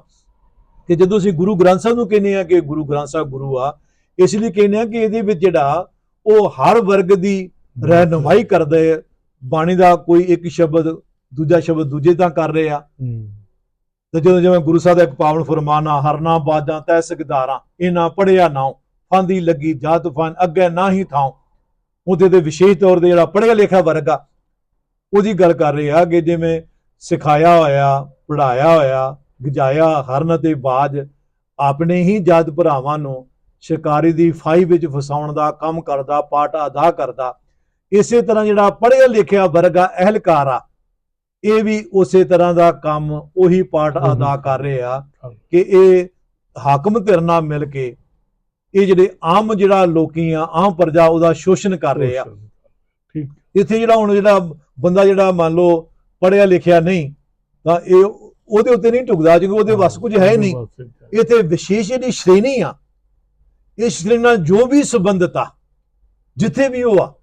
ਕਿ ਜਦੋਂ ਅਸੀਂ ਗੁਰੂ ਗ੍ਰੰਥ ਸਾਹਿਬ ਨੂੰ ਕਹਿੰਦੇ ਆ ਕਿ ਗੁਰੂ ਗ੍ਰੰਥ ਸਾਹਿਬ ਗੁਰੂ ਆ ਇਸ ਲਈ ਕਹਿੰਦੇ ਆ ਕਿ ਇਹਦੇ ਵਿੱਚ ਜਿਹੜਾ ਉਹ ਹਰ ਵਰਗ ਦੀ ਰਹਿਨੁਮਾਈ ਕਰਦਾ ਹੈ ਬਾਣੀ ਦਾ ਕੋਈ ਇੱਕ ਸ਼ਬਦ ਦੂਜਾ ਸ਼ਬਦ ਦੂਜੇ ਤਾਂ ਕਰ ਰਹੇ ਆ। ਤੇ ਜਦੋਂ ਜਿਵੇਂ ਗੁਰੂ ਸਾਹਿਬ ਦਾ ਇੱਕ ਪਾਵਨ ਫਰਮਾਨਾ ਹਰਨਾ ਬਾਜਾਂ ਤੈ ਸਿਕਦਾਰਾਂ ਇਹ ਨਾ ਪੜਿਆ ਨਾ ਫਾਂਦੀ ਲੱਗੀ ਜਾ ਤੂਫਾਨ ਅੱਗੇ ਨਾ ਹੀ ਥਾਂ ਉਹਦੇ ਤੇ ਵਿਸ਼ੇਸ਼ ਤੌਰ ਤੇ ਜਿਹੜਾ ਪੜਿਆ ਲਿਖਿਆ ਵਰਗ ਆ ਉਹਦੀ ਗੱਲ ਕਰ ਰਹੇ ਕਿ ਜਿਵੇਂ ਸਿਖਾਇਆ ਹੋਇਆ ਪੜਾਇਆ ਹੋਇਆ ਗਜਾਇਆ ਹਰਨ ਤੇ ਬਾਜ ਆਪਣੇ ਹੀ ਜਦ ਭਰਾਵਾਂ ਨੂੰ ਸ਼ਿਕਾਰੀ ਦੀ ਫਾਈ ਵਿੱਚ ਫਸਾਉਣ ਦਾ ਕੰਮ ਕਰਦਾ ਪਾਟ ਅਦਾ ਕਰਦਾ ਇਸੇ ਤਰ੍ਹਾਂ ਜਿਹੜਾ ਪੜਿਆ ਲਿਖਿਆ ਵਰਗ ਆ ਅਹਿਲਕਾਰ ਆ ਇਹ ਵੀ ਉਸੇ ਤਰ੍ਹਾਂ ਦਾ ਕੰਮ ਉਹੀ ਪਾਠ ਅਦਾ ਕਰ ਰਹੇ। ਕਿ ਇਹ ਹਾਕਮ ਧਿਰ ਨਾਲ ਮਿਲ ਕੇ ਇਹ ਜਿਹੜੇ ਆਮ ਜਿਹੜਾ ਲੋਕੀ ਆ ਆਮ ਪ੍ਰਜਾ ਉਹਦਾ ਸ਼ੋਸ਼ਣ ਕਰ ਰਹੇ ਆ। ਠੀਕ। ਇੱਥੇ ਜਿਹੜਾ ਹੁਣ ਜਿਹੜਾ ਬੰਦਾ ਜਿਹੜਾ ਮੰਨ ਲਓ ਪੜਿਆ ਲਿਖਿਆ ਨਹੀਂ ਤਾਂ ਇਹ ਉਹਦੇ ਉੱਤੇ ਨਹੀਂ ਢੁਕਦਾ ਕਿਉਂਕਿ ਉਹਦੇ ਵੱਸ ਕੁਝ ਹੈ ਨਹੀਂ। ਇੱਥੇ ਵਿਸ਼ੇਸ਼ ਜਿਹੜੀ ਸ਼੍ਰੇਣੀ ਆ ਇਹ ਸ਼੍ਰੇਣੀ ਨਾਲ ਜੋ ਵੀ ਸੰਬੰਧਤ ਆ ਜਿੱਥੇ ਵੀ ਉਹ ਆ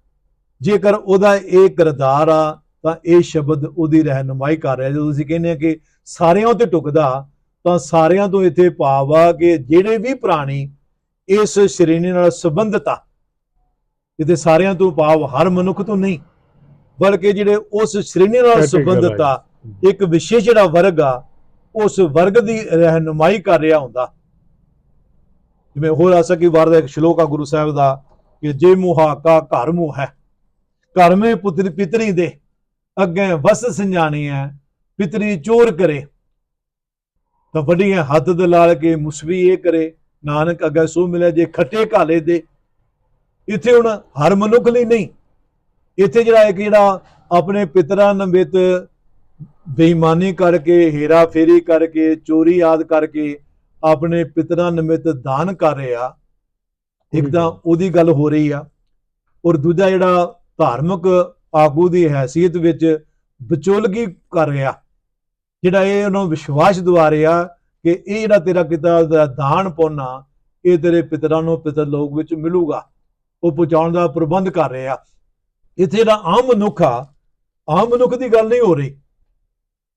ਜੇਕਰ ਉਹਦਾ ਇਹ ਕਿਰਦਾਰ ਆ ਤਾਂ ਇਹ ਸ਼ਬਦ ਉਹਦੀ ਰਹਿਨਮਾਈ ਕਰ ਰਿਹਾ। ਜਦੋਂ ਤੁਸੀਂ ਕਹਿੰਦੇ ਆ ਕਿ ਸਾਰਿਆਂ ਤੇ ਟੁਕਦਾ ਤਾਂ ਸਾਰਿਆਂ ਤੋਂ ਇੱਥੇ ਭਾਵ ਆ ਕਿ ਜਿਹੜੇ ਵੀ ਪ੍ਰਾਣੀ ਇਸ ਸ਼੍ਰੇਣੀ ਨਾਲ ਸੰਬੰਧਤ ਆ ਇਹਦੇ ਸਾਰਿਆਂ ਤੋਂ ਭਾਵ ਹਰ ਮਨੁੱਖ ਤੋਂ ਨਹੀਂ ਬਲਕਿ ਜਿਹੜੇ ਉਸ ਸ਼੍ਰੇਣੀ ਨਾਲ ਸੰਬੰਧਤ ਆ ਇੱਕ ਵਿਸ਼ੇਸ਼ ਜਿਹੜਾ ਵਰਗ ਆ ਉਸ ਵਰਗ ਦੀ ਰਹਿਨਮਾਈ ਕਰ ਰਿਹਾ ਹੁੰਦਾ। ਜਿਵੇਂ ਹੋਰ ਆਸਾ ਕੀ ਵਾਰ ਦਾ ਇੱਕ ਸ਼ਲੋਕ ਆ ਗੁਰੂ ਸਾਹਿਬ ਦਾ ਕਿ ਜੇ ਮੁਹਾ ਕਾ ਘਰ ਮੁਹ ਹੈ ਘਰ ਮੇ ਪੁੱਤਰ ਪਿਤਰੀ ਦੇ ਅੱਗੇ ਵਸ ਸੰਜਾਣੀ ਹੈ ਪਿਤਰੀ ਚੋਰ ਕਰੇ। ਤਾਂ ਵੱਡੀਆਂ ਹੱਥ ਦੇ ਲਾਲ ਕੇ ਮੁਸਵੀ ਇਹ ਕਰੇ। ਨਾਨਕ ਅੱਗੇ ਸੋ ਮਿਲੇ ਜੇ ਖੱਟੇ ਘਾਲੇ ਦੇ, ਇੱਥੇ ਹੁਣ ਹਰ ਮਨੁੱਖ ਲਈ ਨਹੀਂ। ਇੱਥੇ ਜਿਹੜਾ ਇੱਕ ਜਿਹੜਾ ਆਪਣੇ ਪਿਤਰਾਂ ਨਮਿਤ ਬੇਈਮਾਨੀ ਕਰਕੇ, ਹੇਰਾ ਫੇਰੀ ਕਰਕੇ, ਚੋਰੀ ਆਦ ਕਰਕੇ ਆਪਣੇ ਪਿਤਰਾਂ ਨਿਮਿਤ ਦਾਨ ਕਰ ਰਿਹਾ, ਇੱਕ ਤਾਂ ਉਹਦੀ ਗੱਲ ਹੋ ਰਹੀ ਆ। ਔਰ ਦੂਜਾ ਜਿਹੜਾ ਧਾਰਮਿਕ ਆਗੂ ਦੀ ਹੈਸੀਅਤ ਵਿੱਚ ਵਿਚੋਲਗੀ ਕਰ ਰਿਹਾ, ਜਿਹੜਾ ਇਹ ਉਹਨੂੰ ਵਿਸ਼ਵਾਸ ਦਿਵਾ ਰਿਹਾ ਕਿ ਇਹ ਜਿਹੜਾ ਤੇਰਾ ਕੀਤਾ ਦਾ ਦਾਨ ਪੁੰਨਾ ਇਹ ਤੇਰੇ ਪਿਤਰਾਂ ਨੂੰ ਪਿਤਰ ਲੋਕ ਵਿੱਚ ਮਿਲੂਗਾ। ਉਹ ਪਹੁੰਚਾਉਣ ਦਾ ਪ੍ਰਬੰਧ ਕਰ ਰਿਹਾ। ਇੱਥੇ ਜਿਹੜਾ ਆਮ ਮਨੁੱਖ ਆ ਆਮ ਮਨੁੱਖ ਦੀ ਗੱਲ ਨਹੀਂ ਹੋ ਰਹੀ।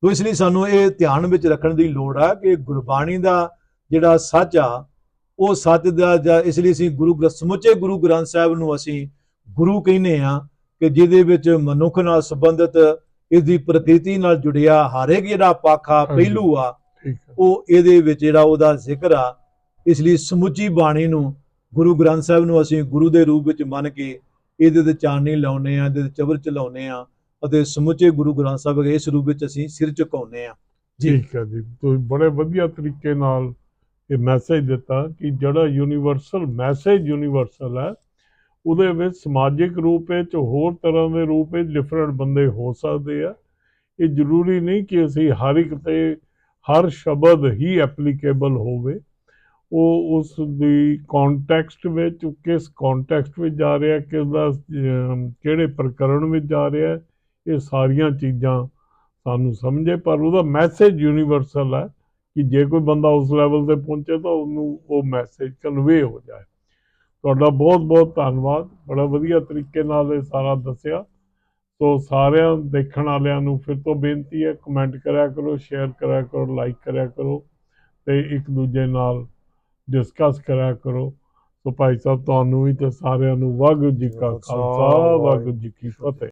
ਤੋ ਇਸ ਲਈ ਸਾਨੂੰ ਇਹ ਧਿਆਨ ਵਿੱਚ ਰੱਖਣ ਦੀ ਲੋੜ ਆ ਕਿ ਗੁਰਬਾਣੀ ਦਾ ਜਿਹੜਾ ਸੱਚ ਆ ਉਹ ਸੱਚ ਦਾ ਜਾਂ ਇਸ ਲਈ ਅਸੀਂ ਗੁਰੂ ਗ੍ਰੰਥ ਸਮੁੱਚੇ ਗੁਰੂ ਗ੍ਰੰਥ ਸਾਹਿਬ ਨੂੰ ਅਸੀਂ ਗੁਰੂ ਕਹਿੰਦੇ ਆ ਕਿ ਜਿਹਦੇ ਵਿੱਚ ਮਨੁੱਖ ਨਾਲ ਸੰਬੰਧਿਤ ਇਸ ਦੀ ਪ੍ਰਕਿਰਤੀ ਨਾਲ ਜੁੜਿਆ ਹਰ ਇੱਕ ਜਿਹੜਾ ਪਾਖਾ। ਪਹਿਲੂ ਆ ਉਹ ਇਹਦੇ ਵਿੱਚ ਜਿਹੜਾ ਉਹਦਾ ਜ਼ਿਕਰ ਆ ਇਸ ਲਈ ਸਮੁੱਚੀ ਬਾਣੀ ਨੂੰ ਗੁਰੂ ਗ੍ਰੰਥ ਸਾਹਿਬ ਨੂੰ ਅਸੀਂ ਗੁਰੂ ਦੇ ਰੂਪ ਵਿੱਚ ਮੰਨ ਕੇ ਇਹਦੇ ਤੇ ਚਾਨਣੀ ਲਾਉਨੇ ਆ ਇਹਦੇ ਤੇ ਚਬਰ ਚਲਾਉਨੇ ਆ ਅਤੇ ਸਮੁੱਚੇ ਗੁਰੂ ਗ੍ਰੰਥ ਸਾਹਿਬ ਦੇ ਇਸ ਰੂਪ ਵਿੱਚ ਅਸੀਂ ਸਿਰ ਝੁਕਾਉਨੇ ਆ ਜੀ। ਠੀਕ ਹੈ ਜੀ। ਤੁਸੀਂ ਬੜੇ ਵਧੀਆ ਤਰੀਕੇ ਨਾਲ ਇਹ ਮੈਸੇਜ ਦਿੱਤਾ ਕਿ ਜਿਹੜਾ ਯੂਨੀਵਰਸਲ ਮੈਸੇਜ ਯੂਨੀਵਰਸਲ ਹੈ ਉਹਦੇ ਵਿੱਚ ਸਮਾਜਿਕ ਰੂਪ ਵਿੱਚ ਹੋਰ ਤਰ੍ਹਾਂ ਦੇ ਰੂਪ ਵਿੱਚ ਡਿਫਰੈਂਟ ਬੰਦੇ ਹੋ ਸਕਦੇ ਆ। ਇਹ ਜ਼ਰੂਰੀ ਨਹੀਂ ਕਿ ਅਸੀਂ ਹਰ ਇੱਕ ਤੇ ਹਰ ਸ਼ਬਦ ਹੀ ਐਪਲੀਕੇਬਲ ਹੋਵੇ, ਉਹ ਉਸ ਦੀ ਕੰਟੈਕਸਟ ਵਿੱਚ, ਕਿਸ ਕੰਟੈਕਸਟ ਵਿੱਚ ਜਾ ਰਿਹਾ ਕਿਸ ਦਾ ਕਿਹੜੇ ਪ੍ਰਕਰਣ ਵਿੱਚ ਜਾ ਰਿਹਾ, ਇਹ ਸਾਰੀਆਂ ਚੀਜ਼ਾਂ ਸਾਨੂੰ ਸਮਝੇ, ਪਰ ਉਹਦਾ ਮੈਸੇਜ ਯੂਨੀਵਰਸਲ ਹੈ ਕਿ ਜੇ ਕੋਈ ਬੰਦਾ ਉਸ ਲੈਵਲ ਤੇ ਪਹੁੰਚੇ ਤਾਂ ਉਹਨੂੰ ਉਹ ਮੈਸੇਜ ਕਨਵੇ ਹੋ ਜਾਏ। ਤੁਹਾਡਾ ਬਹੁਤ ਬਹੁਤ ਧੰਨਵਾਦ, ਬੜਾ ਵਧੀਆ ਤਰੀਕੇ ਨਾਲ ਇਹ ਸਾਰਾ ਦੱਸਿਆ। ਸੋ ਸਾਰਿਆਂ ਦੇਖਣ ਵਾਲਿਆਂ ਨੂੰ ਫਿਰ ਤੋਂ ਬੇਨਤੀ ਹੈ ਕਮੈਂਟ ਕਰਿਆ ਕਰੋ ਸ਼ੇਅਰ ਕਰਿਆ ਕਰੋ ਲਾਈਕ ਕਰਿਆ ਕਰੋ ਤੇ ਇੱਕ ਦੂਜੇ ਨਾਲ ਡਿਸਕਸ ਕਰਿਆ ਕਰੋ। ਸੋ ਭਾਈ ਸਾਹਿਬ ਤੁਹਾਨੂੰ ਵੀ ਤੇ ਸਾਰਿਆਂ ਨੂੰ ਵਾਹਿਗੁਰੂ ਜੀ ਕਾ ਖਾਲਸਾ ਵਾਹਿਗੁਰੂ ਜੀ ਕੀ ਫਤਿਹ।